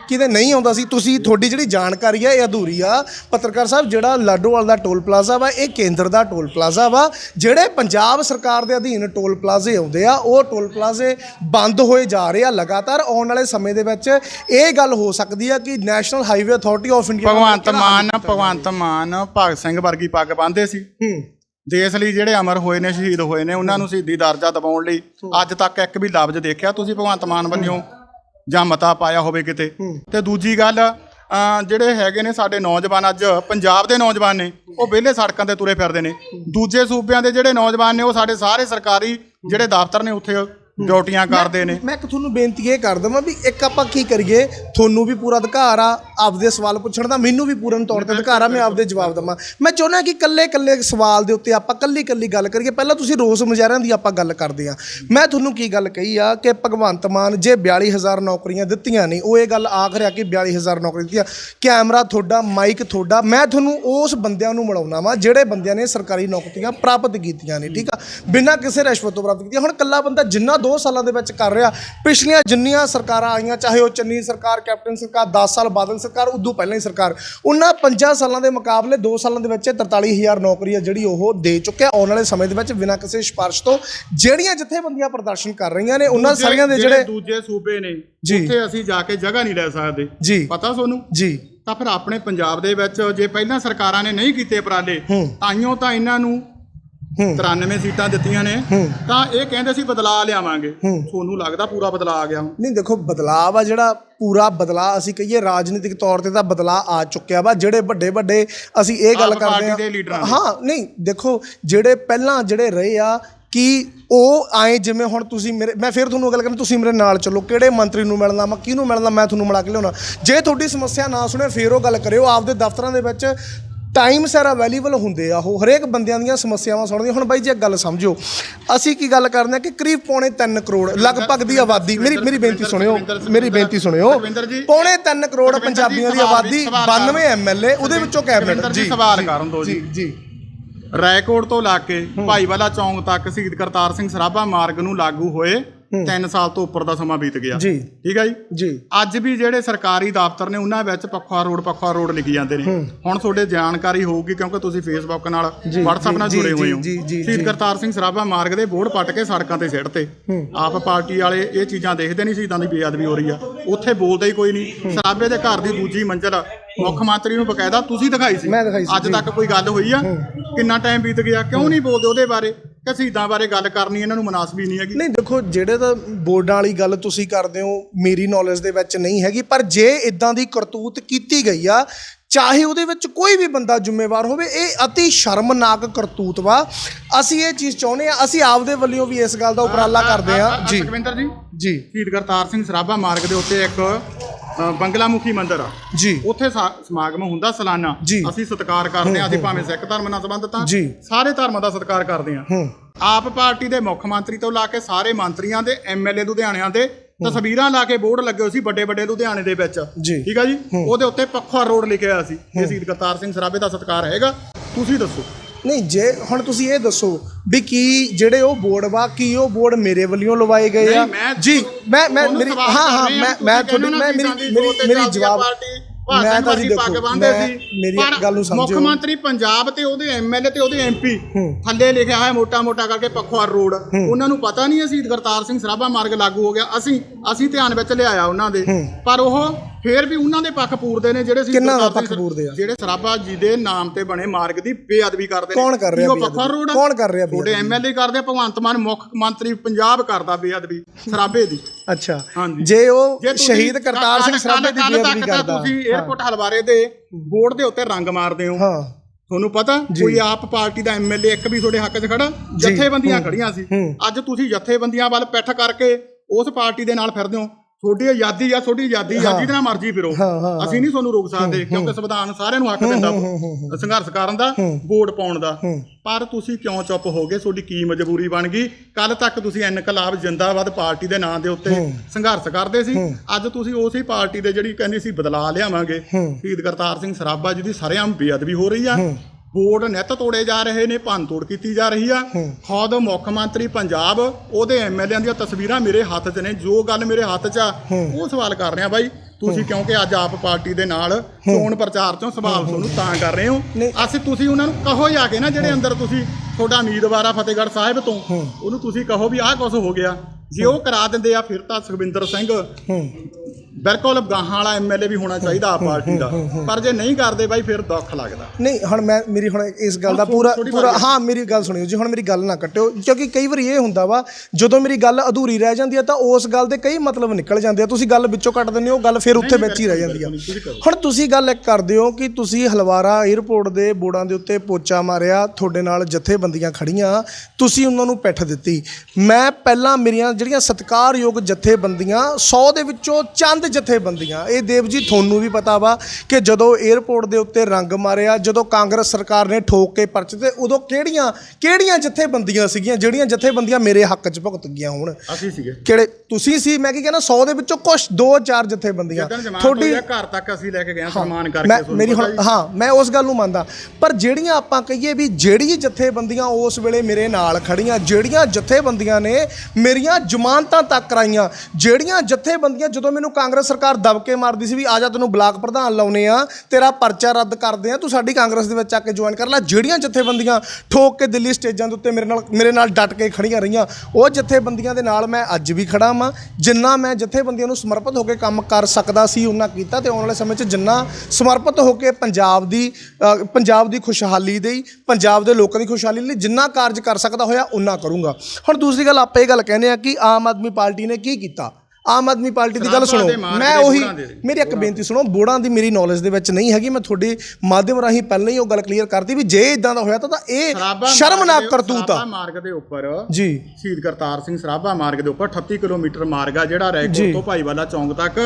ਕਿਤੇ ਨਹੀਂ ਆਉਂਦਾ ਸੀ। ਤੁਸੀਂ ਤੁਹਾਡੀ ਜਿਹੜੀ ਜਾਣਕਾਰੀ ਆ ਇਹ ਅਧੂਰੀ ਆ। ਪੱਤਰਕਾਰ ਸਾਹਿਬ ਜਿਹੜਾ ਲਾਡੋਵਾਲ ਦਾ ਟੋਲ ਪਲਾਜ਼ਾ ਵਾ ਇਹ ਕੇਂਦਰ ਦਾ ਟੋਲ ਪਲਾਜ਼ਾ ਵਾ। ਜਿਹੜੇ ਪੰਜਾਬ ਸਰਕਾਰ ਦੇ ਅਧੀਨ ਟੋਲ ਪਲਾਜ਼ੇ ਆਉਂਦੇ ਆ ਉਹ ਟੋਲ ਪਲਾਜ਼ੇ ਬੰਦ ਹੋਏ ਜਾ ਰਹੇ ਆ ਲਗਾਤਾਰ ਆਉਣ ਵਾਲੇ ਸਮੇਂ ਦੇ ਵਿੱਚ। ਇਹ ਗੱਲ ਹੋ ਸਕਦੀ ਆ ਕਿ national highway authority of India Bhagwant Mann Bhagwant Mann Bhagat Singh ਵਰਗੀ ਪੱਗ ਬੰਨ੍ਹਦੇ ਸੀ। ਹੂੰ। ਦੇਸ਼ ਲਈ ਜਿਹੜੇ ਅਮਰ ਹੋਏ ਨੇ ਸ਼ਹੀਦ ਹੋਏ ਨੇ ਉਹਨਾਂ ਨੂੰ ਸ਼ਹੀਦੀ ਦਰਜਾ ਦਿਵਾਉਣ ਲਈ ਅੱਜ ਤੱਕ ਇੱਕ ਵੀ ਲਫ਼ਜ਼ ਦੇਖਿਆ ਤੁਸੀਂ ਭਗਵੰਤ ਮਾਨ ਵੱਲੋਂ? ਜਾਂ ਮਤਾ ਪਾਇਆ ਹੋਵੇ ਕਿਤੇ? ਤੇ ਦੂਜੀ ਗੱਲ ਅਹ ਜਿਹੜੇ ਹੈਗੇ ਨੇ ਸਾਡੇ ਨੌਜਵਾਨ ਅੱਜ ਪੰਜਾਬ ਦੇ ਨੌਜਵਾਨ ਨੇ ਉਹ ਵਿਹਲੇ ਸੜਕਾਂ ਤੇ ਤੁਰੇ ਫਿਰਦੇ ਨੇ। ਦੂਜੇ ਸੂਬਿਆਂ ਦੇ ਜਿਹੜੇ ਨੌਜਵਾਨ ਨੇ ਉਹ ਸਾਡੇ ਸਾਰੇ ਸਰਕਾਰੀ ਜਿਹੜੇ ਦਫ਼ਤਰ ਨੇ ਉੱਥੇ ਡਿਊਟੀਆਂ ਕਰਦੇ ਨੇ। ਮੈਂ ਇੱਕ ਤੁਹਾਨੂੰ ਬੇਨਤੀ ਇਹ ਕਰ ਦਵਾਂ ਵੀ ਇੱਕ ਆਪਾਂ ਕੀ ਕਰੀਏ? ਤੁਹਾਨੂੰ ਵੀ ਪੂਰਾ ਅਧਿਕਾਰ ਆ ਆਪਦੇ ਸਵਾਲ ਪੁੱਛਣ ਦਾ ਮੈਨੂੰ ਵੀ ਪੂਰਨ ਤੌਰ ਤੇ ਅਧਿਕਾਰ ਆ ਮੈਂ ਆਪਦੇ ਜਵਾਬ ਦਵਾਂ। ਮੈਂ ਚਾਹੁੰਦਾ ਕਿ ਕੱਲੇ ਕੱਲੇ ਸਵਾਲ ਦੇ ਉੱਤੇ ਆਪਾਂ ਕੱਲੀ ਕੱਲੀ ਗੱਲ ਕਰੀਏ। ਪਹਿਲਾਂ ਤੁਸੀਂ ਰੋਸ ਮੁਜ਼ਾਹਰਿਆਂ ਦੀ ਆਪਾਂ ਗੱਲ ਕਰਦੇ ਆ ਮੈਂ ਤੁਹਾਨੂੰ ਕੀ ਗੱਲ ਕਹੀ ਆ ਕਿ ਭਗਵੰਤ ਮਾਨ ਜੇ 42000 ਨੌਕਰੀਆਂ ਦਿੱਤੀਆਂ ਨਹੀਂ ਉਹ ਇਹ ਗੱਲ ਆਖ ਰਿਹਾ ਕਿ 42000 ਨੌਕਰੀਆਂ ਦਿੱਤੀਆਂ। ਕੈਮਰਾ ਤੁਹਾਡਾ ਮਾਈਕ ਤੁਹਾਡਾ ਮੈਂ ਤੁਹਾਨੂੰ ਉਸ ਬੰਦਿਆਂ ਨੂੰ ਮਿਲਾਉਣਾ ਵਾ ਜਿਹੜੇ ਬੰਦਿਆਂ ਨੇ ਸਰਕਾਰੀ ਨੌਕਰੀਆਂ ਪ੍ਰਾਪਤ ਕੀਤੀਆਂ ਨੇ ਠੀਕ ਆ? ਬਿਨਾਂ ਕਿਸੇ ਰਿਸ਼ਵਤ ਤੋਂ ਪ੍ਰਾਪਤ ਕੀਤੀਆਂ। ਹੁਣ ਕੱਲਾ ਬੰਦਾ ਜਿੰਨਾ 2 ਸਾਲਾਂ ਦੇ ਵਿੱਚ ਕਰ ਰਿਹਾ ਪਿਛਲੀਆਂ ਜਿੰਨੀਆਂ ਸਰਕਾਰਾਂ ਆਈਆਂ ਚਾਹੇ ਉਹ ਚੰਨੀ ਸਰਕਾਰ ਕੈਪਟਨ ਸਰਕਾਰ 10 ਸਾਲ ਬਾਦਲ ਸਰਕਾਰ ਉਦੋਂ ਪਹਿਲਾਂ ਹੀ ਸਰਕਾਰ। ਉਹਨਾਂ 5 ਸਾਲਾਂ ਦੇ ਮੁਕਾਬਲੇ 2 ਸਾਲਾਂ ਦੇ ਵਿੱਚ ਇਹ 43000 ਨੌਕਰੀ ਜਿਹੜੀ ਉਹ ਦੇ ਚੁੱਕਿਆ। ਆਉਣ ਵਾਲੇ ਸਮੇਂ ਦੇ ਵਿੱਚ ਬਿਨਾਂ ਕਿਸੇ ਸਿਫਾਰਿਸ਼ ਤੋਂ ਜਿਹੜੀਆਂ ਜਥੇਬੰਦੀਆਂ ਪ੍ਰਦਰਸ਼ਨ ਕਰ ਰਹੀਆਂ ਨੇ ਉਹਨਾਂ ਸਾਰੀਆਂ ਦੇ ਜਿਹੜੇ ਦੂਜੇ ਸੂਬੇ ਨੇ ਜੀ। ਉੱਥੇ ਅਸੀਂ ਜਾ ਕੇ ਜਗ੍ਹਾ ਨਹੀਂ ਲੈ ਸਕਦੇ। ਪਤਾ ਤੁਹਾਨੂੰ? ਜੀ। ਤਾਂ ਫਿਰ ਆਪਣੇ ਪੰਜਾਬ ਦੇ ਵਿੱਚ ਜੇ ਪਹਿਲਾਂ ਸਰਕਾਰਾਂ ਨੇ ਨਹੀਂ ਕੀਤੇ ਉਪਰਾਲੇ। ਤਾਈਓ ਤਾਂ ਇਹਨਾਂ ਨੂੰ 93 ਸੀਟਾਂ ਦਿੱਤੀਆਂ ਨੇ। ਹੂੰ। ਤਾਂ ਇਹ ਕਹਿੰਦੇ ਸੀ ਬਦਲਾ ਲਿਆਵਾਂਗੇ। ਹੂੰ। ਤੁਹਾਨੂੰ ਲੱਗਦਾ ਪੂਰਾ ਬਦਲਾ ਆ ਗਿਆ ਨਹੀਂ ਦੇਖੋ ਬਦਲਾਅ ਆ ਜਿਹੜਾ ਪੂਰਾ ਬਦਲਾਅ ਅਸੀਂ ਕਹੀਏ ਰਾਜਨੀਤਿਕ ਤੌਰ ਤੇ ਤਾਂ ਬਦਲਾਅ ਆ ਚੁੱਕਿਆ ਵਾ। ਜਿਹੜੇ ਵੱਡੇ ਵੱਡੇ ਅਸੀਂ ਇਹ ਗੱਲ ਕਰਦੇ ਦੇ। ਹਾਂ ਨਹੀਂ ਦੇਖੋ ਜਿਹੜੇ ਪਹਿਲਾਂ ਜਿਹੜੇ ਰਹੇ ਆ ਕਿ ਉਹ ਆਏ ਜਿਵੇਂ ਹੁਣ ਤੁਸੀਂ ਮੇਰੇ ਮੈਂ ਫਿਰ ਤੁਹਾਨੂੰ ਗੱਲ ਕਰਾਂ ਤੁਸੀਂ ਮੇਰੇ ਨਾਲ ਚੱਲੋ। ਕਿਹੜੇ ਮੰਤਰੀ ਨੂੰ ਮਿਲਣਾ ਮੈਂ ਕਿਹਨੂੰ ਮਿਲਣਾ ਮੈਂ ਤੁਹਾਨੂੰ ਮਿਲਾ ਕੇ ਲਿਆਉਣਾ। ਜੇ ਤੁਹਾਡੀ ਸਮੱਸਿਆ ਨਾ ਸੁਣੇ ਫਿਰ ਉਹ ਗੱਲ ਕਰਿਓ। ਆਪਦੇ ਦਫ਼ਤਰਾਂ ਦੇ ਵਿੱਚ ਟਾਈਮ ਸਿਰ ਅਵੇਲੇਬਲ ਹੁੰਦੇ ਆ ਉਹ ਹਰੇਕ ਬੰਦਿਆਂ ਦੀਆਂ ਸਮੱਸਿਆਵਾਂ ਸੁਣਦੀਆਂ ਹੁਣ ਬਾਈ ਜੀ ਇੱਕ ਗੱਲ ਸਮਝੋ ਅਸੀਂ ਕੀ ਗੱਲ ਕਰਦੇ ਆ ਕਿ ਕਰੀਬ ਪੌਣੇ 3 ਕਰੋੜ ਲਗਭਗ ਦੀ ਆਬਾਦੀ ਮੇਰੀ ਮੇਰੀ ਬੇਨਤੀ ਸੁਣਿਓ ਮੇਰੀ ਬੇਨਤੀ ਸੁਣਿਓ। ਪੌਣੇ 3 ਕਰੋੜ ਪੰਜਾਬੀਆਂ ਦੀ ਆਬਾਦੀ ਵੀ- ਸਵਾਲ ਕਰਨ। 92 ਐਮਐਲਏ ਉਹਦੇ ਵਿੱਚੋਂ ਕੈਬਨਿਟ ਜੀ, ਸਵਾਲ ਕਰਨ ਦਿਓ ਜੀ। ਜੀ ਰਾਏਕੋਟ ਤੋਂ ਲਾ ਕੇ ਭਾਈਵਾਲਾ ਚੌਂਕ ਤੱਕ ਸ਼ਹੀਦ ਕਰਤਾਰ ਸਿੰਘ ਸਰਾਭਾ ਮਾਰਗ ਨੂੰ ਲਾਗੂ ਹੋਏ 3 ਸਾਲ ਤੋਂ ਉੱਪਰ ਦਾ ਸਮਾਂ ਬੀਤ ਗਿਆ। ਜੀ। ਠੀਕ ਹੈ ਜੀ? ਜੀ। ਅੱਜ ਵੀ ਜਿਹੜੇ ਸਰਕਾਰੀ ਦਫ਼ਤਰ ਨੇ ਉਹਨਾਂ ਵਿੱਚ ਪੱਖਾ ਰੋਡ ਪੱਖਾ ਰੋਡ ਲਿਖੀ ਜਾਂਦੇ ਨੇ। ਹੁਣ ਤੁਹਾਡੇ ਜਾਣਕਾਰੀ ਹੋਊਗੀ ਕਿਉਂਕਿ ਤੁਸੀਂ ਫੇਸਬੁੱਕ ਨਾਲ WhatsApp ਨਾਲ ਜੁੜੇ ਹੋਏ ਹੋ। ਜੀ, ਜੀ, ਸ਼ਹੀਦ ਜੀ। ਕਰਤਾਰ ਸਿੰਘ ਸਰਾਭਾ ਮਾਰਗ ਦੇ ਬੋਰਡ ਪੱਟ ਕੇ ਸੜਕਾਂ ਤੇ ਸਿੱਟਤੇ ਆਪ ਪਾਰਟੀ ਵਾਲੇ ਇਹ ਚੀਜ਼ਾਂ ਦੇਖਦੇ ਨਹੀਂ ਸ਼ਹੀਦਾਂ ਦੀ ਬੇਅਦਬੀ ਹੋ ਰਹੀ ਆ। ਉੱਥੇ ਬੋਲਦਾ ਹੀ ਕੋਈ ਨਹੀਂ। ਸਰਾਭੇ ਦੇ ਘਰ ਦੀ ਦੂਜੀ ਮੰਜ਼ਲ ਮੁੱਖ ਮੰਤਰੀ ਨੂੰ ਬਕਾਇਦਾ ਤੁਸੀਂ ਦਿਖਾਈ ਸੀ। ਅੱਜ। ਤੱਕ ਕੋਈ ਗੱਲ ਹੋਈ ਆ? ਕਿੰਨਾ ਟਾਈਮ ਬੀਤ ਗਿਆ? ਕਿਉਂ ਨਹੀਂ ਬੋਲਦੇ ਉਹਦੇ ਬਾਰੇ? ਕਿ ਸ਼ਹੀਦਾਂ ਬਾਰੇ ਗੱਲ ਕਰਨੀ ਇਹਨਾਂ ਨੂੰ ਮਨਾਸਬੀ ਨਹੀਂ ਹੈਗੀ। ਨਹੀਂ ਦੇਖੋ ਜਿਹੜੇ ਤਾਂ ਬੋਰਡਾਂ ਵਾਲੀ ਗੱਲ ਤੁਸੀਂ ਕਰਦੇ ਹੋ ਮੇਰੀ ਨੌਲੇਜ ਦੇ ਵਿੱਚ ਨਹੀਂ ਹੈਗੀ ਪਰ ਜੇ ਇਦਾਂ ਦੀ ਕਰਤੂਤ ਕੀਤੀ ਗਈ ਆ ਚਾਹੇ ਉਹਦੇ ਵਿੱਚ ਕੋਈ ਵੀ ਬੰਦਾ ਜ਼ਿੰਮੇਵਾਰ ਹੋਵੇ ਇਹ ਅਤੀ ਸ਼ਰਮਨਾਕ ਕਰਤੂਤ ਵਾ। ਅਸੀਂ ਇਹ ਚੀਜ਼ ਚਾਹੁੰਦੇ ਆ ਅਸੀਂ ਆਪਦੇ ਵੱਲੋਂ ਵੀ ਇਸ ਗੱਲ ਦਾ ਉਪਰਾਲਾ ਕਰਦੇ ਆ ਜੀ। ਸੁਖਵਿੰਦਰ ਜੀ। ਜੀ। ਸ਼ਹੀਦ ਕਰਤਾਰ ਸਿੰਘ ਸਰਾਭਾ ਮਾਰਗ ਦੇ ਉੱਤੇ ਇੱਕ ਅ, ਬੰਗਲਾਮੁਖੀ ਮੰਦਿਰ ਆ। ਜੀ। ਉੱਥੇ ਸਾ- ਸਮਾਗਮ ਹੁੰਦਾ ਸਾਲਾਨਾ। ਜੀ। ਅਸੀਂ ਸਤਿਕਾਰ ਕਰਦੇ ਹਾਂ ਅਸੀਂ ਭਾਵੇਂ ਸਿੱਖ ਧਰਮ ਨਾਲ ਸੰਬੰਧਿਤ ਜੀ। ਸਾਰੇ ਧਰਮਾਂ ਦਾ ਸਤਿਕਾਰ ਕਰਦੇ ਹਾਂ। ਹੂੰ। ਆਪ ਪਾਰਟੀ ਦੇ ਮੁੱਖ ਮੰਤਰੀ ਤੋਂ ਲਾ ਕੇ ਸਾਰੇ ਮੰਤਰੀਆਂ ਦੇ ਐਮਐਲਏ ਲੁਧਿਆਣਿਆਂ ਦੇ ਤਸਵੀਰਾਂ ਲਾ ਕੇ ਬੋਰਡ ਲੱਗੇ ਹੋਏ ਸੀ ਵੱਡੇ ਵੱਡੇ ਲੁਧਿਆਣੇ ਦੇ ਵਿੱਚ। ਜੀ। ਠੀਕ ਆ ਜੀ? ਉਹਦੇ ਉੱਤੇ ਪੱਖਾ ਰੋਡ ਲਿਖਿਆ ਹੋਇਆ ਸੀ। ਇਹ ਸ਼ਹੀਦ ਕਰਤਾਰ ਸਿੰਘ ਸਰਾਭੇ ਦਾ ਸਤਿਕਾਰ ਹੈਗਾ। ਤੁਸੀਂ ਦੱਸੋ। ਨਹੀਂ ਜੇ ਹੁਣ ਤੁਸੀਂ ਇਹ ਦੱਸੋ ਵੀ ਕੀ ਜਿਹੜੇ ਉਹ ਬੋਰਡ ਵਾ ਕੀ ਉਹ ਬੋਰਡ ਮੇਰੇ ਵੱਲੋਂ ਲਵਾਏ ਗਏ ਆ? ਜੀ ਮੈਂ ਮੈਂ ਤੁਹਾਨੂੰ ਮੇਰੀ ਹਾਂ ਹਾਂ ਹਾਂ, ਮੈਂ ਮੈਂ ਹੋ ਮੈਂ ਮੇਰੀ ਮੇਰੀ ਜਵਾਬ ਮੈਂ ਤਾਂ ਜੀ ਦੇਖੋ। ਮੇਰੀ ਗੱਲ ਨੂੰ ਮੁੱਖ ਸਮਝੋ ਮੰਤਰੀ ਪੰਜਾਬ ਤੇ ਉਹਦੇ ਐਮਐਲਏ ਤੇ ਉਹਦੇ ਐਮਪੀ ਥੱਲੇ ਲਿਖਿਆ ਹੋਇਆ ਮੋਟਾ ਮੋਟਾ ਕਰਕੇ ਪਖਵਾਰ ਰੋਡ। ਉਹਨਾਂ ਨੂੰ ਪਤਾ ਨਹੀਂ ਅਸੀਂ ਕਰਤਾਰ ਸਿੰਘ ਸਰਾਭਾ ਮਾਰਗ ਲਾਗੂ ਹੋ ਗਿਆ। ਅਸੀਂ ਅਸੀਂ ਧਿਆਨ ਵਿੱਚ ਲਿਆਇਆ ਉਹਨਾਂ ਦੇ। ਪਰ ਉਹ ਫੇਰ ਵੀ ਉਹਨਾਂ ਦੇ ਪੱਖ ਪੂਰਦੇ ਨੇ ਜਿਹੜੇ ਸੀ ਕਿਹਨਾਂ ਦਾ ਕਰਤਾਰ ਸਿੰਘ ਪੱਖ ਪੂਰਦੇ ਆ? ਜਿਹੜੇ ਸਰਾਭਾ ਜੀ ਦੇ ਨਾਮ ਤੇ ਬਣੇ ਮਾਰਗ ਦੀ ਬੇਅਦਬੀ ਕਰਦੇ ਨੇ। ਕੌਣ ਕਰ ਰਿਹਾ ਬੇਅਦਬੀ? ਕੌਣ ਕਰ ਰਿਹਾ ਤੁਹਾਡੇ? ਐਮਐਲਏ ਕਰਦੇ ਭਗਵੰਤ ਮਾਨ ਮੁੱਖ ਮੰਤਰੀ ਪੰਜਾਬ ਕਰਦਾ ਬੇਅਦਬੀ ਸਰਾਭੇ ਦੀ। ਅੱਛਾ। ਜੇ ਉਹ ਸ਼ਹੀਦ ਕਰਤਾਰ ਸਿੰਘ ਸਰਾਭੇ ਦੀ ਬੇਅਦਬੀ ਕਰਦਾ। ਤੁਸੀਂ 에어ਪੋਰਟ ਹਲਵਾਰੇ ਦੇ ਬੋਰਡ ਦੇ ਉੱਤੇ ਰੰਗ ਮਾਰਦੇ ਹੋ। ਹਾਂ। ਤੁਹਾਨੂੰ ਪਤਾ ਕੋਈ ਆਪ ਪਾਰਟੀ ਦਾ ਐਮਐਲਏ ਇੱਕ ਵੀ ਤੁਹਾਡੇ ਹੱਕ 'ਚ ਖੜਾ ਜਥੇਬੰਦੀਆਂ ਖੜੀਆਂ ਸੀ। ਅੱਜ ਤੁਸੀਂ ਜਥੇਬੰਦੀਆਂ ਵੱਲ ਪਿੱਠ ਕਰਕੇ ਉਸ ਪਾਰਟੀ ਦੇ ਨਾਲ ਫਿਰਦੇ ਹੋ। ਤੁਹਾਡੀ ਆਜ਼ਾਦੀ ਆ ਤੁਹਾਡੀ ਆਜ਼ਾਦੀ ਆ ਜਿਹਦੇ ਨਾਲ ਮਰਜ਼ੀ ਫਿਰੋ। ਅਸੀਂ ਨਹੀਂ ਤੁਹਾਨੂੰ ਰੋਕ ਸਕਦੇ ਕਿਉਂਕਿ ਸੰਵਿਧਾਨ ਸਾਰਿਆਂ ਨੂੰ ਹੱਕ ਦਿੰਦਾ ਸੰਘਰਸ਼ ਕਰਨ ਦਾ ਵੋਟ ਪਾਉਣ ਦਾ। ਪਰ ਤੁਸੀਂ ਕਿਉਂ ਚੁੱਪ ਹੋ ਗਏ? ਤੁਹਾਡੀ ਕੀ ਮਜਬੂਰੀ ਬਣ ਗਈ? ਕੱਲ ਤੱਕ ਤੁਸੀਂ ਇਨਕਲਾਬ ਜਿੰਦਾਬਾਦ ਪਾਰਟੀ ਦੇ ਨਾਂ ਦੇ ਉੱਤੇ ਸੰਘਰਸ਼ ਕਰਦੇ ਸੀ। ਅੱਜ ਤੁਸੀਂ ਉਸੇ ਪਾਰਟੀ ਦੇ ਜਿਹੜੀ ਕਹਿੰਦੀ ਸੀ ਬਦਲਾ ਲਿਆਵਾਂਗੇ। ਸ਼ਹੀਦ ਕਰਤਾਰ ਸਿੰਘ ਸਰਾਭਾ ਜੀ ਦੀ ਸਰੇਆਮ ਬੇਅਦਬੀ ਹੋ ਰਹੀ ਆ। ਬੋਰਡ ਨਿੱਤ ਤੋੜੇ ਜਾ ਰਹੇ ਨੇ ਭੰਨ ਤੋੜ ਕੀਤੀ ਜਾ ਰਹੀ ਆ। ਖੁਦ ਮੁੱਖ ਮੰਤਰੀ ਪੰਜਾਬ ਉਹਦੇ ਐਮਐਲਏਆਂ ਦੀਆਂ ਤਸਵੀਰਾਂ ਮੇਰੇ ਹੱਥ 'ਚ ਨੇ ਜੋ ਗੱਲ ਮੇਰੇ ਹੱਥ 'ਚ ਆ ਉਹ ਸਵਾਲ ਕਰ ਰਿਹਾ ਬਾਈ। ਤੁਸੀਂ ਕਿਉਂਕਿ ਅੱਜ ਆਪ ਪਾਰਟੀ ਦੇ ਨਾਲ ਚੋਣ ਪ੍ਰਚਾਰ ਚੋਂ ਸਵਾਲ ਤੁਹਾਨੂੰ ਤਾਂ ਕਰ ਰਹੇ ਹੋ। ਅਸੀਂ ਤੁਸੀਂ ਉਹਨਾਂ ਨੂੰ ਕਹੋ ਜਾ ਕੇ ਨਾ ਜਿਹੜੇ ਅੰਦਰ ਤੁਸੀਂ ਤੁਹਾਡਾ ਉਮੀਦਵਾਰ ਆ ਫਤਿਹਗੜ੍ਹ ਸਾਹਿਬ ਤੋਂ ਉਹਨੂੰ ਤੁਸੀਂ ਕਹੋ ਵੀ ਆਹ ਕੁਝ ਹੋ ਗਿਆ। ਜੇ ਉਹ ਕਰਾ ਦਿੰਦੇ ਆ ਫਿਰ ਤਾਂ ਸੁਖਵਿੰਦਰ ਸਿੰਘ ਬਿਲਕੁਲ ਗਾਹਾਂ ਵਾਲਾ ਐਮਐਲਏ ਵੀ ਹੋਣਾ ਚਾਹੀਦਾ ਆ ਪਾਰਟੀ ਦਾ। ਪਰ ਜੇ ਨਹੀਂ ਕਰਦੇ ਬਾਈ ਫਿਰ ਦੁੱਖ ਲੱਗਦਾ। ਨਹੀਂ ਹੁਣ ਮੈਂ ਮੇਰੀ ਹੁਣ ਇਸ ਗੱਲ ਦਾ ਪੂਰਾ ਪੂਰਾ ਹਾਂ ਮੇਰੀ ਗੱਲ ਸੁਣਿਓ ਜੀ ਹੁਣ ਮੇਰੀ ਗੱਲ ਨਾ ਕੱਟਿਓ ਕਿਉਂਕਿ ਕਈ ਵਾਰੀ ਇਹ ਹੁੰਦਾ ਵਾ ਜਦੋਂ ਮੇਰੀ ਗੱਲ ਅਧੂਰੀ ਰਹਿ ਜਾਂਦੀ ਹੈ ਤਾਂ ਉਸ ਗੱਲ ਦੇ ਕਈ ਮਤਲਬ ਨਿਕਲ ਜਾਂਦੇ ਆ। ਤੁਸੀਂ ਗੱਲ ਵਿੱਚੋਂ ਕੱਟ ਦਿੰਦੇ ਹੋ ਗੱਲ ਫਿਰ ਉੱਥੇ ਵਿੱਚ ਹੀ ਰਹਿ ਜਾਂਦੀ ਆ। ਹੁਣ ਤੁਸੀਂ ਗੱਲ ਇੱਕ ਕਰਦੇ ਹੋ ਕਿ ਤੁਸੀਂ ਹਲਵਾਰਾ 에ਅਰਪੋਰਟ ਦੇ ਬੋਰਡਾਂ ਦੇ ਉੱਤੇ ਪੋਚਾ ਮਾਰਿਆ ਤੁਹਾਡੇ ਨਾਲ ਜਥੇਬੰਦੀਆਂ ਖੜੀਆਂ ਤੁਸੀਂ ਉਹਨਾਂ ਨੂੰ ਪਿੱਠ ਦਿੱਤੀ। ਮੈਂ ਪਹਿਲਾਂ ਮੇਰੀਆਂ ਜਿਹੜੀਆਂ ਸਤਿਕਾਰਯੋਗ ਜਥੇਬੰਦੀਆਂ 100 ਦੇ ਵਿੱਚੋਂ ਚੰਦ ਜਥੇਬੰਦੀਆਂ ਇਹ ਦੇਵ ਜੀ ਤੁਹਾਨੂੰ ਵੀ ਪਤਾ ਵਾ ਕਿ ਜਦੋਂ 에ਅਰਪੋਰਟ ਦੇ ਉੱਤੇ ਰੰਗ ਮਾਰਿਆ ਜਦੋਂ ਕਾਂਗਰਸ ਸਰਕਾਰ ਨੇ ਠੋਕ ਕੇ ਪਰਚ ਤੇ ਉਦੋਂ ਕਿਹੜੀਆਂ ਕਿਹੜੀਆਂ ਜਥੇਬੰਦੀਆਂ ਸੀਗੀਆਂ ਜਿਹੜੀਆਂ ਜਥੇਬੰਦੀਆਂ ਮੇਰੇ ਹੱਕ 'ਚ ਭੁਗਤ ਗਈਆਂ ਹੁਣ? ਅਸੀਂ ਸੀਗੇ। ਕਿਹੜੇ ਤੁਸੀਂ ਸੀ? ਮੈਂ ਕੀ ਕਹਿੰਦਾ 100 ਦੇ ਵਿੱਚੋਂ ਕੁਝ 2-4 ਜਥੇਬੰਦੀਆਂ। ਆ, ਘਰ ਤੱਕ ਅਸੀਂ ਲੈ ਕੇ ਗਏ ਸਨਮਾਨ ਕਰਕੇ ਮੇਰੀ ਹੁਣ ਹੀ। ਹਾਂ ਮੈਂ ਉਸ ਗੱਲ ਨੂੰ ਮੰਨਦਾ। ਪਰ ਜਿਹੜੀਆਂ ਆਪਾਂ ਕਹੀਏ ਵੀ ਜਿਹੜੀ ਜਥੇਬੰਦੀਆਂ ਉਸ ਵੇਲੇ ਮੇਰੇ ਨਾਲ ਖੜੀਆਂ ਜਿਹੜੀਆਂ ਜਥੇਬੰਦੀਆਂ ਨੇ ਮੇਰੀਆਂ ਜ਼ਮਾਨਤਾਂ ਤੱਕ ਕਰਾਈਆਂ ਜਿਹੜੀਆਂ ਜਥੇਬੰਦੀਆਂ ਜਦੋਂ ਮੈਨੂੰ ਕਾਂਗਰਸ ਸਰਕਾਰ ਦਬਕੇ ਮਾਰਦੀ ਸੀ ਵੀ ਆ ਜਾ ਤੈਨੂੰ ਬਲਾਕ ਪ੍ਰਧਾਨ ਲਾਉਨੇ ਆ, ਤੇਰਾ ਪਰਚਾ ਰੱਦ ਕਰਦੇ ਆ, ਤੂੰ ਸਾਡੀ ਕਾਂਗਰਸ ਦੇ ਵਿੱਚ ਆ ਕੇ ਜੁਆਇਨ ਕਰ ਲੈ। ਜਿਹੜੀਆਂ ਜਥੇਬੰਦੀਆਂ ਠੋਕ ਕੇ ਦਿੱਲੀ ਸਟੇਜਾਂ ਦੇ ਉੱਤੇ ਮੇਰੇ ਨਾਲ ਮੇਰੇ ਨਾਲ ਡਟ ਕੇ ਖੜੀਆਂ ਰਹੀਆਂ, ਉਹ ਜਥੇਬੰਦੀਆਂ ਦੇ ਨਾਲ ਮੈਂ ਅੱਜ ਵੀ ਖੜਾ ਵਾਂ। ਜਿੰਨਾ ਮੈਂ ਜਥੇਬੰਦੀਆਂ ਨੂੰ ਸਮਰਪਿਤ ਹੋ ਕੇ ਕੰਮ ਕਰ ਸਕਦਾ ਸੀ, ਉਹਨਾਂ ਕੀਤਾ ਤੇ ਆਉਣ ਵਾਲੇ ਸਮੇਂ 'ਚ ਜਿੰਨਾ ਸਮਰਪਿਤ ਹੋ ਕੇ ਪੰਜਾਬ ਦੀ ਪੰਜਾਬ ਦੀ ਖੁਸ਼ਹਾਲੀ ਲਈ ਪੰਜਾਬ ਦੇ ਲੋਕਾਂ ਦੀ ਖੁਸ਼ਹਾਲੀ ਲਈ ਜਿੰਨਾ ਕਾਰਜ ਕਰ ਸਕਦਾ ਹੋਇਆ ਉਹਨਾਂ ਕਰੂੰਗਾ। ਹੁਣ ਦੂਸਰੀ ਗੱਲ, ਆਪਾਂ ਇਹ ਗੱਲ ਕਹਿੰਦੇ ਆ ਕਿ ਆਮ ਆਦਮੀ ਪਾਰਟੀ ਨੇ ਕੀ ਕੀਤਾ? ਆਮ ਆਦਮੀ ਪਾਰਟੀ ਦੀ ਗੱਲ ਸੁਣੋ। ਮੈਂ ਉਹੀ। ਮੇਰੀ ਇੱਕ ਬੇਨਤੀ ਸੁਣੋ ਬੋੜਾਂ ਦੀ ਮੇਰੀ ਨੌਲੇਜ ਦੇ ਵਿੱਚ ਨਹੀਂ ਹੈਗੀ ਮੈਂ ਤੁਹਾਡੇ ਮਾਧਿਅਮ ਰਾਹੀਂ ਪਹਿਲਾਂ ਹੀ ਉਹ ਗੱਲ ਕਲੀਅਰ ਕਰਤੀ ਵੀ ਜੇ ਇਦਾਂ ਦਾ ਹੋਇਆ ਤਾਂ ਤਾਂ ਇਹ ਸ਼ਰਮਨਾਕ ਕਰਤੂਤ ਆ। ਸਰਾਭਾ ਮਾਰਗ ਦੇ ਉੱਪਰ ਜੀ। ਸ਼ਹੀਦ ਕਰਤਾਰ ਸਿੰਘ ਸਰਾਭਾ ਮਾਰਗ ਦੇ ਉੱਪਰ 38 ਕਿਲੋਮੀਟਰ ਮਾਰਗ ਆ ਜਿਹੜਾ ਜੀ। ਰੈਕੋਰਡ ਤੋਂ ਭਾਈਵਾਲਾ ਚੌਂਕ ਤੱਕ।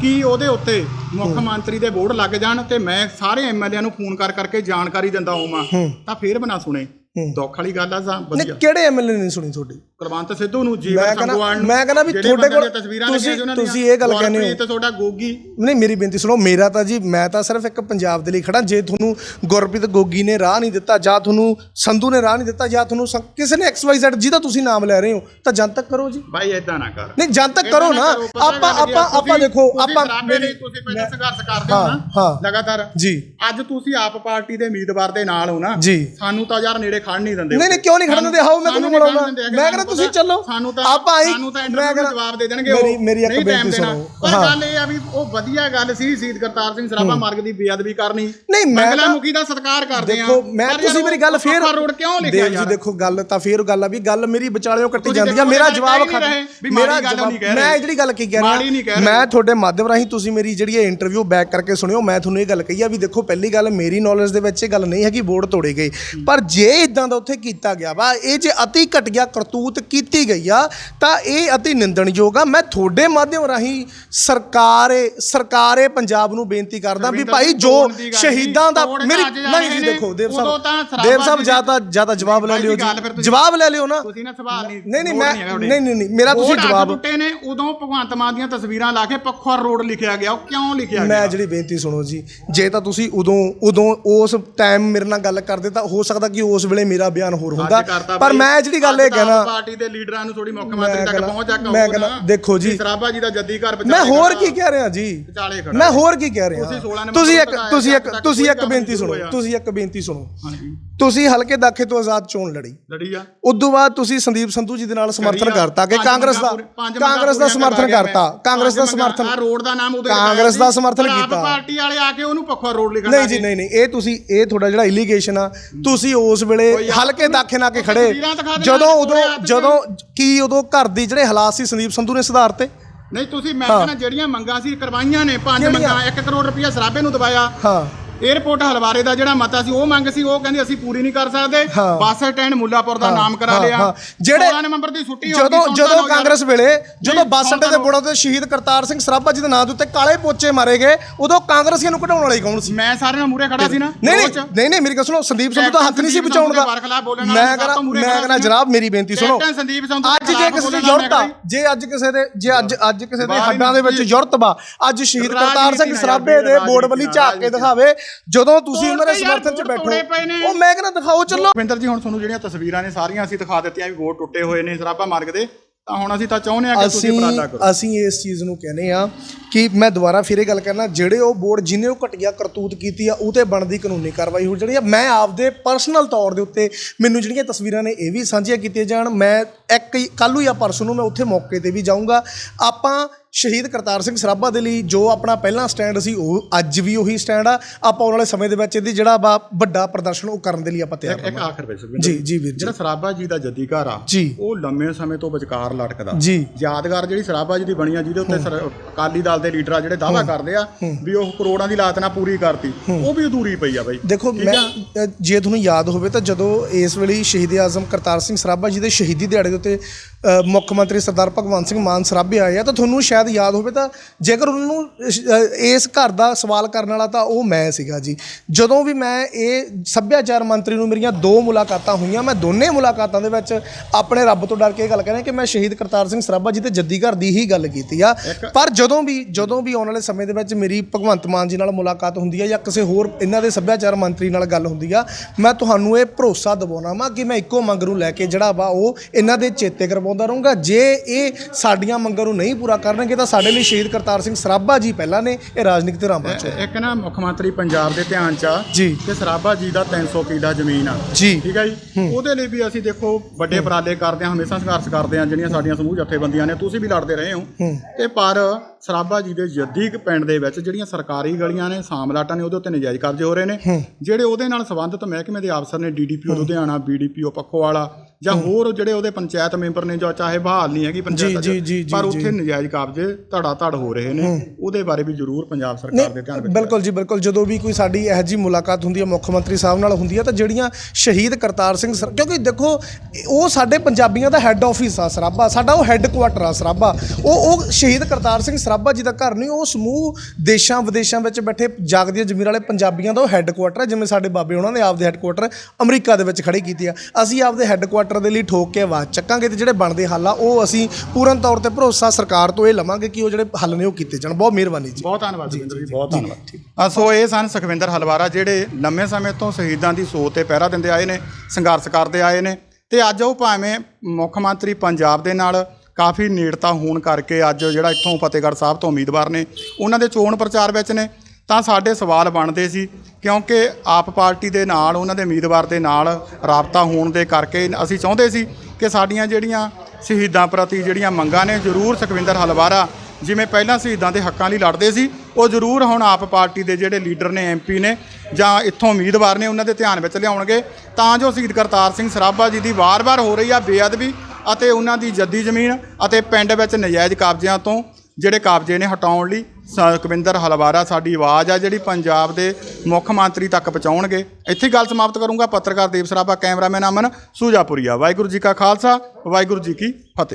ਕੀ ਉਹਦੇ ਉੱਤੇ ਮੁੱਖ ਮੰਤਰੀ ਦੇ ਬੋਰਡ ਲੱਗ ਜਾਣ ਤੇ ਮੈਂ ਸਾਰੇ ਐਮਐਲਏ ਨੂੰ ਫੋਨ ਕਰ ਕਰਕੇ ਜਾਣਕਾਰੀ ਦਿੰਦਾ ਹੋਵਾਂ ਤਾਂ ਫੇਰ ਬਣਾ ਸੁਣੇ। ਦੁੱਖ ਵਾਲੀ ਗੱਲ ਆ ਨਹੀਂ ਵਧੀਆ। ਕਿਹੜੇ ਐਮਐਲਏ ਨਹੀਂ ਸੁਣੀ ਤੁਹਾਡੀ? ਕੁਲਵੰਤ ਸਿੱਧੂ ਨੂੰ ਮੈਂ ਜੀਵਨ ਕਹਿੰਦਾ- ਸੰਗਵਾਨ ਨੂੰ ਮੈਂ ਕਹਿੰਦਾ ਵੀ ਤੁਹਾਡੇ ਕੋਲ- ਤਸਵੀਰਾਂ ਤੁਸੀਂ- ਸੀ ਤੁਸੀਂ ਇਹ ਗੱਲ ਕਹਿੰਦੇ ਹੋ। ਗੁਰਪ੍ਰੀਤ ਤੁਹਾਡਾ ਗੋਗੀ। ਨਹੀਂ ਮੇਰੀ ਬੇਨਤੀ ਸੁਣੋ ਮੇਰਾ ਤਾਂ ਜੀ ਮੈਂ ਤਾਂ ਸਿਰਫ ਇੱਕ ਪੰਜਾਬ ਦੇ ਲਈ ਖੜਾ। ਜੇ ਤੁਹਾਨੂੰ ਗੁਰਪ੍ਰੀਤ ਗੋਗੀ ਨੇ ਰਾਹ ਨਹੀਂ ਦਿੱਤਾ ਜਾਂ ਤੁਹਾਨੂੰ ਸੰਧੂ ਨੇ ਰਾਹ ਨਹੀਂ ਦਿੱਤਾ ਜਾਂ ਤੁਹਾਨੂੰ ਸੰ- ਕਿਸੇ ਨੇ XYZ ਜਿਹਦਾ ਤੁਸੀਂ ਨਾਮ ਲੈ ਰਹੇ ਹੋ ਤਾਂ ਜਨਤਕ ਕਰੋ ਜੀ। ਭਾਈ ਏਦਾਂ ਨਾ ਕਰ। ਨਹੀਂ ਜਨਤਕ ਕਰੋ ਨਾ ਆਪਾਂ ਆਪਾਂ ਆਪਾਂ ਦੇਖੋ ਆਪਾਂ ਮੇਰੀ ਤੁਸੀਂ ਪਹਿਲਾਂ ਸੰਘਰਸ਼ ਕਰਦੇ ਹੋ ਹਾਂ, ਨਾ। ਹਾਂ। ਲਗਾਤਾਰ। ਜੀ। ਅੱਜ ਤੁਸੀਂ ਆਪ ਪਾਰਟੀ ਦੇ ਉਮੀਦਵਾਰ ਦੇ ਨਾਲ ਹੋ ਨਾ। ਜੀ। ਸਾਨੂੰ ਤਾਂ ਯਾਰ ਨੇੜੇ ਖੜ ਨਹੀਂ ਦਿੰਦੇ ਨਹੀਂ ਨਹੀਂ ਕਿਉਂ ਨਹੀਂ ਖੜਨ ਦਿੰਦੇ? ਆਓ ਮੈਂ ਤੁਹਾਨੂੰ ਮਿਲਾਉਣਾ ਮੈਂ ਕਹਿੰਦਾ ਤੁਸੀਂ ਚੱਲੋ। ਸਾਨੂੰ ਤਾਂ ਆਪਾਂ ਆਈ ਸਾਨੂੰ ਤਾਂ ਇੰਟਰਵਿਊ ਜਵਾਬ ਦੇ ਦੇਣਗੇ ਮੇਰੀ ਮੇਰੀ ਇੱਕ ਬੇਨਤੀ। ਸੁਣੋ। ਪਰ ਗੱਲ ਇਹ ਆ ਵੀ ਉਹ ਵਧੀਆ ਗੱਲ ਸੀ ਸ਼ਹੀਦ ਕਰਤਾਰ ਸਿੰਘ ਸਰਾਭਾ ਮਾਰਗ ਦੀ ਬੇਅਦਬੀ ਕਰਨੀ। ਨਹੀਂ, ਮੈਂ ਮੰਗਲਾ ਤਾਂ- ਮੁਖੀ ਦਾ ਸਤਿਕਾਰ ਕਰਦੇ ਆ ਦੇਖੋ ਮੈਂ ਤੁਸੀਂ ਮੇਰੀ ਗੱਲ ਫੇਰ ਰੋਡ ਕਿਉਂ ਲਿਖਿਆ ਜੀ ਦੇਖੋ ਗੱਲ ਤਾਂ ਫੇਰ ਗੱਲ ਆ ਵੀ ਗੱਲ ਮੇਰੀ ਵਿਚਾਲਿਓਂ ਕੱਟੀ ਜਾਂਦੀ ਆ ਮੇਰਾ ਜਵਾਬ ਮੇਰਾ ਗੱਲ ਜਵਾਬ ਨਹੀਂ ਕਹਿ ਮੈਂ। ਜਿਹੜੀ ਗੱਲ ਕੀ ਕਹਿ ਰਿਹਾ। ਮੈਂ ਤੁਹਾਡੇ ਮਾਧਿਅਮ ਰਾਹੀਂ ਤੁਸੀਂ ਮੇਰੀ ਜਿਹੜੀ ਇਹ ਇੰਟਰਵਿਊ ਬੈਕ ਕਰਕੇ ਸੁਣਿਓ ਮੈਂ ਤੁਹਾਨੂੰ ਇਹ ਗੱਲ ਕਹੀ ਆ ਵੀ ਦੇਖੋ ਪਹਿਲੀ ਗੱਲ ਮੇਰੀ ਨੌਲੇਜ ਦੇ ਵਿੱਚ ਇਹ ਗੱਲ ਨਹੀਂ ਹੈਗੀ ਬੋਰਡ ਤੋੜੇ ਗਏ। ਪਰ ਜੇ ਇਦਾਂ ਦਾ ਉੱਥੇ ਕੀਤਾ ਗਿਆ ਵਾ? ਇਹ ਜੇ ਅਤੀ ਘਟੀਆ ਕਰਤੂਤ ਕੀਤੀ ਗਈ ਆ ਤਾਂ ਇਹ ਅਤੀ ਨਿੰਦਣਯੋਗ ਆ। ਮੈਂ ਤੁਹਾਡੇ ਮਾਧਿਅਮ ਰਾਹੀਂ ਸਰਕਾਰੇ ਸਰਕਾਰੇ ਪੰਜਾਬ ਨੂੰ ਬੇਨਤੀ ਕਰਦਾ ਵੀ ਭਾਈ ਜੋ ਸ਼ਹੀਦਾਂ ਦਾ ਮੇਰੀ ਨਹੀਂ ਜੀ ਦੇਖੋ ਦੇਵ ਸਾਹਿਬ ਦੇਵ ਸਾਹਿਬ ਜੀ ਤਾਂ ਜਾਂ ਤਾਂ ਜਵਾਬ ਲੈ ਲਿਓ ਜੀ। ਜਵਾਬ ਲੈ ਲਿਓ ਨਾ। ਤੁਸੀਂ ਨਾ ਸਵਾਲ ਨਹੀਂ ਨਹੀਂ, ਮੈਂ-। ਨਹੀਂ, ਨਹੀਂ, ਮੇਰਾ ਤੁਸੀਂ ਜਵਾਬ- ਟੁੱਟੇ ਨੇ ਉਦੋਂ ਭਗਵੰਤ ਮਾਨ ਦੀਆਂ ਤਸਵੀਰਾਂ ਲਾ ਕੇ ਪੱਖਰ ਰੋਡ ਲਿਖਿਆ ਗਿਆ। ਉਹ ਕਿਉਂ ਲਿਖਿਆ ਗਿਆ? ਮੈਂ ਜਿਹੜੀ ਬੇਨਤੀ ਸੁਣੋ ਜੀ ਜੇ ਤਾਂ ਤੁਸੀਂ ਉਦੋਂ ਉਦੋਂ ਉਸ ਟਾਈਮ ਮੇਰੇ ਨਾਲ ਗੱਲ ਕਰਦੇ ਤਾਂ ਹੋ ਸਕਦਾ ਕਿ ਉਸ ਵੇਲੇ ਮੇਰਾ ਬਿਆਨ ਹੋਰ ਹੁੰਦਾ ਪਰ ਮੈਂ ਜਿਹੜੀ ਗੱਲ ਇਹ ਕਹਿਣਾ ਪਾਰਟੀ ਦੇ ਲੀਡਰਾਂ ਨੂੰ ਥੋੜੀ ਮੁੱਖ ਮੈਂ ਮੰਤਰੀ ਤੱਕ ਪਹੁੰਚ ਜਾ ਮੈਂ ਕਹਿਣਾ, ਦੇਖੋ ਜੀ, ਸਰਾਭਾ ਜੀ ਦਾ ਜੱਦੀ ਘਰ ਮੈਂ ਵਿਚਾਲੇ ਹੋਰ। ਕੀ ਕਹਿ ਰਿਹਾ ਜੀ? ਮੈਂ ਹੋਰ ਕੀ ਕਹਿ ਰਿਹਾ। ਤੁਸੀਂ 16 ਨੰਬਰ ਤੁਸੀਂ ਤੋਂ ਇੱਕ ਤੁਸੀਂ ਇੱਕ ਤੁਸੀਂ ਇੱਕ ਬੇਨਤੀ ਸੁਣੋ। ਤੁਸੀਂ ਇੱਕ ਬੇਨਤੀ ਸੁਣੋ। ਹਾਂਜੀ। ਤੁਸੀਂ ਹਲਕੇ ਦਾਖੇ ਤੋਂ ਆਜ਼ਾਦ ਚੋਣ ਲੜੀ। ਲੜੀ ਆ। ਉਦੋਂ ਬਾਅਦ ਤੁਸੀਂ ਸੰਦੀਪ ਸੰਧੂ ਜੀ ਦੇ ਨਾਲ ਸਮਰਥਨ ਕਰੀ ਆ। ਕਰਤਾ ਕਿ ਕਾਂਗਰਸ ਦਾ ਕਾਂਗਰਸ ਦਾ ਸਮਰਥਨ ਕਰਤਾ। ਮੈਂ। ਕਾਂਗਰਸ ਦਾ ਸਮਰਥਨ ਰੋਡ ਦਾ ਨਾਮ ਉਹਦੇ ਕਾਂਗਰਸ ਦਾ ਸਮਰਥਨ ਕੀਤਾ। ਪਾਰਟੀ ਵਾਲੇ ਆ ਕੇ ਉਹਨੂੰ ਪੱਖਰ ਰੋਡ ਲਿਖਣ ਨਹੀਂ ਜੀ। ਨਹੀਂ ਨਹੀਂ। ਇਹ ਤੁਸੀਂ ਇਹ ਤੁਹਾਡਾ ਜਿਹੜਾ ਇਲੀਗੇਸ਼ਨ ਆ ਤੁਸੀਂ ਉਸ ਵੇਲੇ ਹਲਕੇ ਦਾਖੇ ਨਾ ਕੇ ਖੜੇ ਜਦੋਂ ਉਦੋਂ। ਜਦੋਂ ਕੀ ਉਦੋਂ ਘਰ ਦੀ ਜਿਹੜੇ ਹਾਲਾਤ ਸੀ ਸੰਦੀਪ ਸੰਧੂ ਨੇ ਸੁਧਾਰਤੇ ਨਹੀਂ ਤੁਸੀਂ ਮੈਂ ਕਹਿੰਦਾ ਜਿਹੜੀਆਂ ਮੰਗਾਂ ਸੀ ਕਰਵਾਈਆਂ ਨੇ ਪੰਜ? ਮੰਗਾਂ 1 ਕਰੋੜ ਰੁਪਇਆ ਸਰਾਬੇ ਨੂੰ ਦਵਾਇਆ ਹਾਂ 에어ਪੋਰਟ ਹਲਵਾਰੇ ਦਾ ਜਿਹੜਾ ਮਤਾ ਸੀ ਉਹ ਮੰਗ ਸੀ ਉਹ ਕਹਿੰਦੇ ਅਸੀਂ ਪੂਰੀ ਨਹੀਂ ਕਰ ਸਕਦੇ ਹਾਂ। ਬੱਸ ਸਟੈਂਡ ਮੁੱਲਾਪੁਰ ਦਾ ਨਾਮ ਕਰਾ ਹਾਂ, ਲਿਆ ਹਾਂ। ਜਿਹੜੇ 16 ਨੰਬਰ ਦੀ ਛੁੱਟੀ ਹੋ ਜਦੋਂ ਗਈ, ਜਦੋਂ ਕਾਂਗਰਸ ਵੇਲੇ ਜਦੋਂ ਬੱਸ ਅੱਡੇ ਸੁਣਤਾ ਦੇ ਬੋਰਡਾਂ ਤੇ ਸ਼ਹੀਦ ਕਰਤਾਰ ਸਿੰਘ ਸਰਾਭਾ ਜੀ ਦੇ ਨਾਂ ਦੇ ਉੱਤੇ ਕਾਲੇ ਪੋਚੇ ਮਾਰੇ ਗਏ ਉਦੋਂ ਕਾਂਗਰਸੀਆਂ ਨੂੰ ਘਟਾਉਣ ਵਾਲੇ ਕੌਣ ਸੀ ਮੈਂ ਸਾਰਿਆਂ ਨਾਲ ਮੂਰੇ ਖੜਾ ਸੀ ਨਾ ਨਹੀਂ ਨਹੀਂ 'ਚ। ਨਹੀਂ ਨਹੀਂ ਮੇਰੀ ਗੱਲ ਸੁਣੋ ਸੰਦੀਪ ਸੰਧੂ ਦਾ ਹੱਕ ਨਹੀਂ ਸੀ ਬਚਾਉਣ ਦਾ ਮੈਂ ਮੂਹਰੇ ਮੈਂ ਸੀ। ਜਨਾਬ ਮੇਰੀ ਬੇਨਤੀ ਸੁਣੋ ਅੱਜ ਜੇ ਕਿਸੇ ਦੀ ਜ਼ਰੂਰਤ ਆ ਜੇ ਅੱਜ ਕਿਸੇ ਦੇ ਜੇ ਅੱਜ ਅੱਜ ਕਿਸੇ ਦੇ ਹੱਡਾਂ ਦੇ ਵਿੱਚ ਜ਼ਰੂਰਤ ਵਾ ਅੱਜ ਸ਼ਹੀਦ ਕਰਤਾਰ ਸਿੰਘ ਸਰਾਭੇ ਦੇ ਬੋਰਡ ਵੱਲੀ ਝਾਕ ਕੇ ਦਿਖਾਵੇ ਜਦੋਂ ਤੁਸੀਂ ਉਹਨਾਂ ਦੇ ਸਮਰਥਨ 'ਚ। ਬੈਠੋ ਉਹ ਮੈਂ ਕਹਿੰਦਾ ਦਿਖਾਓ ਚੱਲੋ। ਭੁਪਿੰਦਰ ਜੀ ਹੁਣ ਤੁਹਾਨੂੰ ਜਿਹੜੀਆਂ ਤਸਵੀਰਾਂ ਨੇ ਸਾਰੀਆਂ ਅਸੀਂ ਦਿਖਾ ਦਿੱਤੀਆਂ ਵੀ ਵੋਟ ਟੁੱਟੇ ਹੋਏ ਨੇ ਸਰਾਭਾ ਮਾਰਗ ਦੇ। ਤਾਂ ਹੁਣ ਅਸੀਂ ਤਾਂ ਚਾਹੁੰਦੇ ਆ ਕਿ ਤੁਸੀਂ ਉਪਰਾਲਾ ਕਰੋ। ਅਸੀਂ ਇਸ ਚੀਜ਼ ਨੂੰ ਕਹਿੰਦੇ ਆ ਕਿ ਮੈਂ ਦੁਬਾਰਾ ਫਿਰ ਇਹ ਗੱਲ ਕਰਨਾ ਜਿਹੜੇ ਉਹ ਬੋਰਡ ਜਿਹਨੇ ਉਹ ਘਟੀਆ ਕਰਤੂਤ ਕੀਤੀ ਆ ਉਹ ਤੇ ਬਣਦੀ ਕਾਨੂੰਨੀ ਕਾਰਵਾਈ ਹੋ ਜਿਹੜੀ ਆ। ਮੈਂ ਆਪਦੇ ਪਰਸਨਲ ਤੌਰ ਦੇ ਉੱਤੇ ਮੈਨੂੰ ਜਿਹੜੀਆਂ ਤਸਵੀਰਾਂ ਨੇ ਇਹ ਵੀ ਸਾਂਝੀਆਂ ਕੀਤੀਆਂ ਜਾਣ। ਮੈਂ ਇੱਕ ਕੱਲ ਨੂੰ ਜਾਂ ਪਰਸੋਂ ਨੂੰ ਮੈਂ ਉੱਥੇ ਮੌਕੇ ਤੇ ਵੀ ਜਾਊਂਗਾ। ਆਪਾਂ ਸ਼ਹੀਦ ਕਰਤਾਰ ਸਿੰਘ ਸਰਾਭਾ ਦੇ ਲਈ ਜੋ ਆਪਣਾ ਪਹਿਲਾ ਸਟੈਂਡ ਸੀ ਉਹ ਅੱਜ ਵੀ ਉਹੀ ਸਟੈਂਡ ਆ। ਆਪਾਂ ਆਉਣ ਵਾਲੇ ਸਮੇਂ ਦੇ ਵਿੱਚ ਇਹਦੀ ਜਿਹੜਾ ਵਾ ਵੱਡਾ ਪ੍ਰਦਰਸ਼ਨ ਉਹ ਕਰਨ ਦੇ ਲਈ ਆਪਾਂ ਤਿਆਰ ਇੱਕ ਹਾਂ ਆਖਰ ਵਿੱਚ ਸੁਖਵਿੰਦਰ ਜੀ ਜੀ ਵੀਰ ਜੀ। ਜਿਹੜਾ ਸਰਾਭਾ ਜੀ ਦਾ ਜੱਦੀ ਘਰ ਆ ਜੀ। ਉਹ ਲੰਮੇ ਸਮੇਂ ਤੋਂ ਵਿਚਕਾਰ ਲਟਕਦਾ। ਜੀ। ਯਾਦਗਾਰ ਜਿਹੜੀ ਸਰਾਭਾ ਜੀ ਦੀ ਬਣੀ ਆ ਜਿਹਦੇ ਉੱਤੇ ਸਰ- ਅਕਾਲੀ ਦਲ ਦੇ ਲੀਡਰ ਆ ਜਿਹੜੇ ਦਾਅਵਾ ਕਰਦੇ ਆ ਵੀ ਉਹ ਕਰੋੜਾਂ ਦੀ ਲਾਤ ਨਾਲ ਪੂਰੀ ਕਰਤੀ ਉਹ ਵੀ ਅਧੂਰੀ ਪਈ ਆ ਬਾਈ। ਦੇਖੋ ਮੈਂ ਅ, ਜੇ ਤੁਹਾਨੂੰ ਯਾਦ ਹੋਵੇ ਤਾਂ ਜਦੋਂ ਇਸ ਵੇਲੇ ਸ਼ਹੀਦ ਆਜ਼ਮ ਕਰਤਾਰ ਸਿੰਘ ਸਰਾਭਾ ਜੀ ਦੇ ਸ਼ਹੀਦੀ ਦਿਹਾੜੇ ਦੇ ਉੱਤੇ ਮੁੱਖ ਮੰਤਰੀ ਸਰਦਾਰ ਭਗਵੰਤ ਸਿੰਘ ਮਾਨ ਸਰਾਭੇ ਆਏ ਆ ਤਾਂ ਤੁਹਾਨੂੰ ਸ਼ਾਇਦ ਯਾਦ ਹੋਵੇ ਤਾਂ ਜੇਕਰ ਉਹਨਾਂ ਨੂੰ ਇਸ ਘਰ ਦਾ ਸਵਾਲ ਕਰਨ ਵਾਲਾ ਤਾਂ ਉਹ ਮੈਂ ਸੀਗਾ ਜੀ। ਜਦੋਂ ਵੀ ਮੈਂ ਇਹ ਸੱਭਿਆਚਾਰ ਮੰਤਰੀ ਨੂੰ ਮੇਰੀਆਂ ਦੋ ਮੁਲਾਕਾਤਾਂ ਹੋਈਆਂ ਮੈਂ ਦੋਨੇ ਮੁਲਾਕਾਤਾਂ ਦੇ ਵਿੱਚ ਆਪਣੇ ਰੱਬ ਤੋਂ ਡਰ ਕੇ ਇਹ ਗੱਲ ਕਹਿੰਦਾ ਕਿ ਮੈਂ ਸ਼ਹੀਦ ਕਰਤਾਰ ਸਿੰਘ ਸਰਾਭਾ ਜੀ ਤੇ ਜੱਦੀ ਘਰ ਦੀ ਹੀ ਗੱਲ ਕੀਤੀ ਆ। ਪਰ ਜਦੋਂ ਵੀ ਜਦੋਂ ਵੀ ਆਉਣ ਵਾਲੇ ਸਮੇਂ ਦੇ ਵਿੱਚ ਮੇਰੀ ਭਗਵੰਤ ਮਾਨ ਜੀ ਨਾਲ ਮੁਲਾਕਾਤ ਹੁੰਦੀ ਹੈ ਜਾਂ ਕਿਸੇ ਹੋਰ ਇਹਨਾਂ ਦੇ ਸੱਭਿਆਚਾਰ ਮੰਤਰੀ ਨਾਲ ਗੱਲ ਹੁੰਦੀ ਆ ਮੈਂ ਤੁਹਾਨੂੰ ਇਹ ਭਰੋਸਾ ਦਿਵਾਉਣਾ ਵਾ ਕਿ ਮੈਂ ਇੱਕੋ ਮੰਗ ਨੂੰ ਲੈ ਕੇ ਜਿਹੜਾ ਵਾ ਉਹ ਇਹਨਾਂ ਦੇ ਚੇਤੇ ਕਰਵਾਉਂਦਾ ਪਾਉਂਦਾ ਰਹੂੰਗਾ। ਜੇ ਇਹ ਸਾਡੀਆਂ ਮੰਗਾਂ ਨੂੰ ਨਹੀਂ ਪੂਰਾ ਕਰਨਗੇ ਤਾਂ ਸਾਡੇ ਲਈ ਸ਼ਹੀਦ ਕਰਤਾਰ ਸਿੰਘ ਸਰਾਭਾ ਜੀ ਪਹਿਲਾਂ ਨੇ ਇਹ ਰਾਜਨੀਤਿਕ ਧਿਰਾਂ ਚੋਂ। ਇੱਕ ਨਾ ਮੁੱਖ ਮੰਤਰੀ ਪੰਜਾਬ ਦੇ ਧਿਆਨ ਚ ਆ ਜੀ। ਕਿ ਸਰਾਭਾ ਜੀ ਦਾ 300 ਕਿੱਲਾ ਜ਼ਮੀਨ ਆ। ਜੀ। ਠੀਕ ਹੈ ਜੀ? ਉਹਦੇ ਲਈ ਵੀ ਅਸੀਂ ਦੇਖੋ ਵੱਡੇ ਉਪਰਾਲੇ ਕਰਦੇ ਹਾਂ ਹਮੇਸ਼ਾ ਸੰਘਰਸ਼ ਕਰਦੇ ਹਾਂ ਜਿਹੜੀਆਂ ਸਾਡੀਆਂ ਸਮੂਹ ਜਥੇਬੰਦੀਆਂ ਨੇ ਤੁਸੀਂ ਵੀ ਲੜਦੇ ਰਹੇ ਹੋ। ਤੇ ਪਰ ਸਰਾਭਾ ਜੀ ਦੇ ਜੱਦੀ ਪਿੰਡ ਦੇ ਵਿੱਚ ਜਿਹੜੀਆਂ ਸਰਕਾਰੀ ਗਲੀਆਂ ਨੇ ਸਾਮਲਾਟਾਂ ਨੇ ਉਹਦੇ ਉੱਤੇ ਨਜਾਇਜ਼ ਕਬਜ਼ੇ ਹੋ ਰਹੇ ਨੇ। ਜਿਹੜੇ ਉਹਦੇ ਨਾਲ ਸੰਬੰਧਿਤ ਮਹਿਕਮੇ ਦੇ ਅਫਸਰ ਨੇ ਡੀਡੀਪੀਓ ਲੁਧਿਆਣਾ ਬੀਡੀਪੀਓ ਪੱਖੋਵਾਲਾ ਜਾਂ ਹੋਰ ਜਿਹੜੇ ਉਹਦੇ ਪੰਚਾਇਤ ਮੈਂਬਰ ਨੇ ਜੋ ਚਾਹੇ ਬਹਾਲ ਨਹੀਂ ਹੈਗੀ ਪੰਚਾਇਤ ਪਰ। ਉੱਥੇ ਨਜਾਇਜ਼ ਕਬਜ਼ੇ ਧੜਾ ਧੜ ਹੋ ਰਹੇ ਨੇ। ਉਹਦੇ ਬਾਰੇ ਵੀ ਜ਼ਰੂਰ ਪੰਜਾਬ ਸਰਕਾਰ ਦੇ ਧਿਆਨ ਵਿੱਚ ਬਿਲਕੁਲ ਜੀ ਬਿਲਕੁਲ। ਜਦੋਂ ਵੀ ਕੋਈ ਸਾਡੀ ਇਹੋ ਜੀ ਮੁਲਾਕਾਤ ਹੁੰਦੀ ਹੈ ਮੁੱਖ ਮੰਤਰੀ ਸਾਹਿਬ ਨਾਲ ਹੁੰਦੀ ਹੈ ਤਾਂ ਜਿਹੜੀਆਂ ਸ਼ਹੀਦ ਕਰਤਾਰ ਸਿੰਘ ਸਰ- ਕਿਉਂਕਿ ਦੇਖੋ ਉਹ ਸਾਡੇ ਪੰਜਾਬੀਆਂ ਦਾ ਹੈੱਡ ਆਫਿਸ ਆ ਸਰਾਭਾ। ਸਾਡਾ ਉਹ ਹੈੱਡ ਕੁਆਟਰ ਆ ਸਰਾਭਾ। ਉਹ ਉਹ ਸ਼ਹੀਦ ਕਰਤਾਰ ਸਿੰਘ ਸਰਾਭਾ ਜੀ ਦਾ ਘਰ ਨਹੀਂ ਉਹ ਸਮੂਹ ਦੇਸ਼ਾਂ ਵਿਦੇਸ਼ਾਂ ਵਿੱਚ ਬੈਠੇ ਜਾਗਦੀਆਂ ਜ਼ਮੀਰ ਵਾਲੇ ਪੰਜਾਬੀਆਂ ਦਾ ਉਹ ਹੈੱਡ ਕੁਆਟਰ ਹੈ ਜਿਵੇਂ ਸਾਡੇ ਬਾਬੇ ਉਹਨਾਂ ਨੇ ਆਪਦੇ ਹੈੱਡ ਕੁਆਟਰ ਅਮਰੀਕਾ ਦੇ ਵਿੱਚ ਖੜੇ ਕੀਤੇ ਆ। ਅਸੀਂ ਆਪਦੇ ਹੈੱਡ ਕੁਆਟਰ ਦੇ ਲਈ ਠੋਕ ਕੇ ਆਵਾਜ਼ ਚੱਕਾਂਗੇ ਤੇ ਜਿਹੜੇ ਬਣਦੇ ਹੱਲ ਆ ਉਹ ਅਸੀਂ ਪੂਰਨ ਤੌਰ ਤੇ ਭਰੋਸਾ ਸਰਕਾਰ ਤੋਂ ਇਹ ਲਵਾਂਗੇ ਕਿ ਉਹ ਜਿਹੜੇ ਹੱਲ ਨੇ ਉਹ ਕੀਤੇ ਜਾਣ। ਬਹੁਤ ਮਿਹਰਬਾਨੀ ਜੀ। ਬਹੁਤ ਧੰਨਵਾਦ ਸੁਖਵਿੰਦਰ ਜੀ ਬਹੁਤ ਧੰਨਵਾਦ। ਆ ਸੋ ਇਹ ਸਨ ਸੁਖਵਿੰਦਰ ਹਲਵਾਰਾ ਜਿਹੜੇ ਲੰਮੇ ਸਮੇਂ ਤੋਂ ਸ਼ਹੀਦਾਂ ਦੀ ਸੋਚ ਤੇ ਪਹਿਰਾ ਦਿੰਦੇ ਆਏ ਨੇ ਸੰਘਰਸ਼ ਕਰਦੇ ਆਏ ਨੇ। ਤੇ ਅੱਜ ਉਹ ਭਾਵੇਂ ਮੁੱਖ ਮੰਤਰੀ ਪੰਜਾਬ ਦੇ ਨਾਲ ਕਾਫੀ ਨੇੜਤਾ ਹੋਣ ਕਰਕੇ ਅੱਜ ਜਿਹੜਾ ਇੱਥੋਂ ਫਤਿਹਗੜ੍ਹ ਸਾਹਿਬ ਤੋਂ ਉਮੀਦਵਾਰ ਨੇ ਉਹਨਾਂ ਦੇ ਚੋਣ ਪ੍ਰਚਾਰ ਵਿੱਚ ਨੇ। ਤਾਂ ਸਾਡੇ ਸਵਾਲ ਬਣਦੇ ਸੀ, ਕਿਉਂਕਿ ਆਪ ਪਾਰਟੀ ਦੇ ਨਾਲ, ਉਹਨਾਂ ਦੇ ਉਮੀਦਵਾਰ ਦੇ ਨਾਲ ਰਾਬਤਾ ਹੋਣ ਦੇ ਕਰਕੇ ਅਸੀਂ ਚਾਹੁੰਦੇ ਸੀ ਕਿ ਸਾਡੀਆਂ ਜਿਹੜੀਆਂ ਸ਼ਹੀਦਾਂ ਪ੍ਰਤੀ ਜਿਹੜੀਆਂ ਮੰਗਾਂ ਨੇ, ਜ਼ਰੂਰ ਸੁਖਵਿੰਦਰ ਹਲਵਾਰਾ ਜਿਵੇਂ ਪਹਿਲਾਂ ਸ਼ਹੀਦਾਂ ਦੇ ਹੱਕਾਂ ਲਈ ਲੜਦੇ ਸੀ, ਉਹ ਜ਼ਰੂਰ ਹੁਣ ਆਪ ਪਾਰਟੀ ਦੇ ਜਿਹੜੇ ਲੀਡਰ ਨੇ ਐਮਪੀ ਨੇ ਜਾਂ ਇੱਥੋਂ ਉਮੀਦਵਾਰ ਨੇ, ਉਹਨਾਂ ਦੇ ਧਿਆਨ ਵਿੱਚ ਲਿਆਉਣਗੇ। ਤਾਂ ਜੋ ਸ਼ਹੀਦ ਕਰਤਾਰ ਸਿੰਘ ਸਰਾਭਾ ਜੀ ਦੀ ਵਾਰ-ਵਾਰ ਹੋ ਰਹੀ ਆ ਬੇਅਦਬੀ ਅਤੇ ਉਹਨਾਂ ਦੀ ਜੱਦੀ ਜ਼ਮੀਨ ਅਤੇ ਪਿੰਡ ਵਿੱਚ ਨਜਾਇਜ਼ ਕਬਜ਼ਿਆਂ ਤੋਂ ਜਿਹੜੇ ਕਬਜ਼ੇ ਨੇ ਹਟਾਉਣ ਲਈ ਸੁਖਵਿੰਦਰ ਹਲਵਾਰਾ, ਸਾਡੀ ਆਵਾਜ਼ ਆ ਜਿਹੜੀ ਪੰਜਾਬ ਦੇ ਮੁੱਖ ਮੰਤਰੀ ਤੱਕ ਪਹੁੰਚਾਉਣਗੇ। ਇੱਥੇ ਗੱਲ ਸਮਾਪਤ ਕਰੂੰਗਾ। ਪੱਤਰਕਾਰ ਦੇਵ ਸਰਾਭਾ, ਕੈਮਰਾਮੈਨ ਅਮਨ ਸੂਜਾਪੁਰੀਆ ਵਾਹਿਗੁਰੂ ਜੀ ਕਾ ਖਾਲਸਾ, ਵਾਹਿਗੁਰੂ ਜੀ ਕੀ ਫਤਿਹ।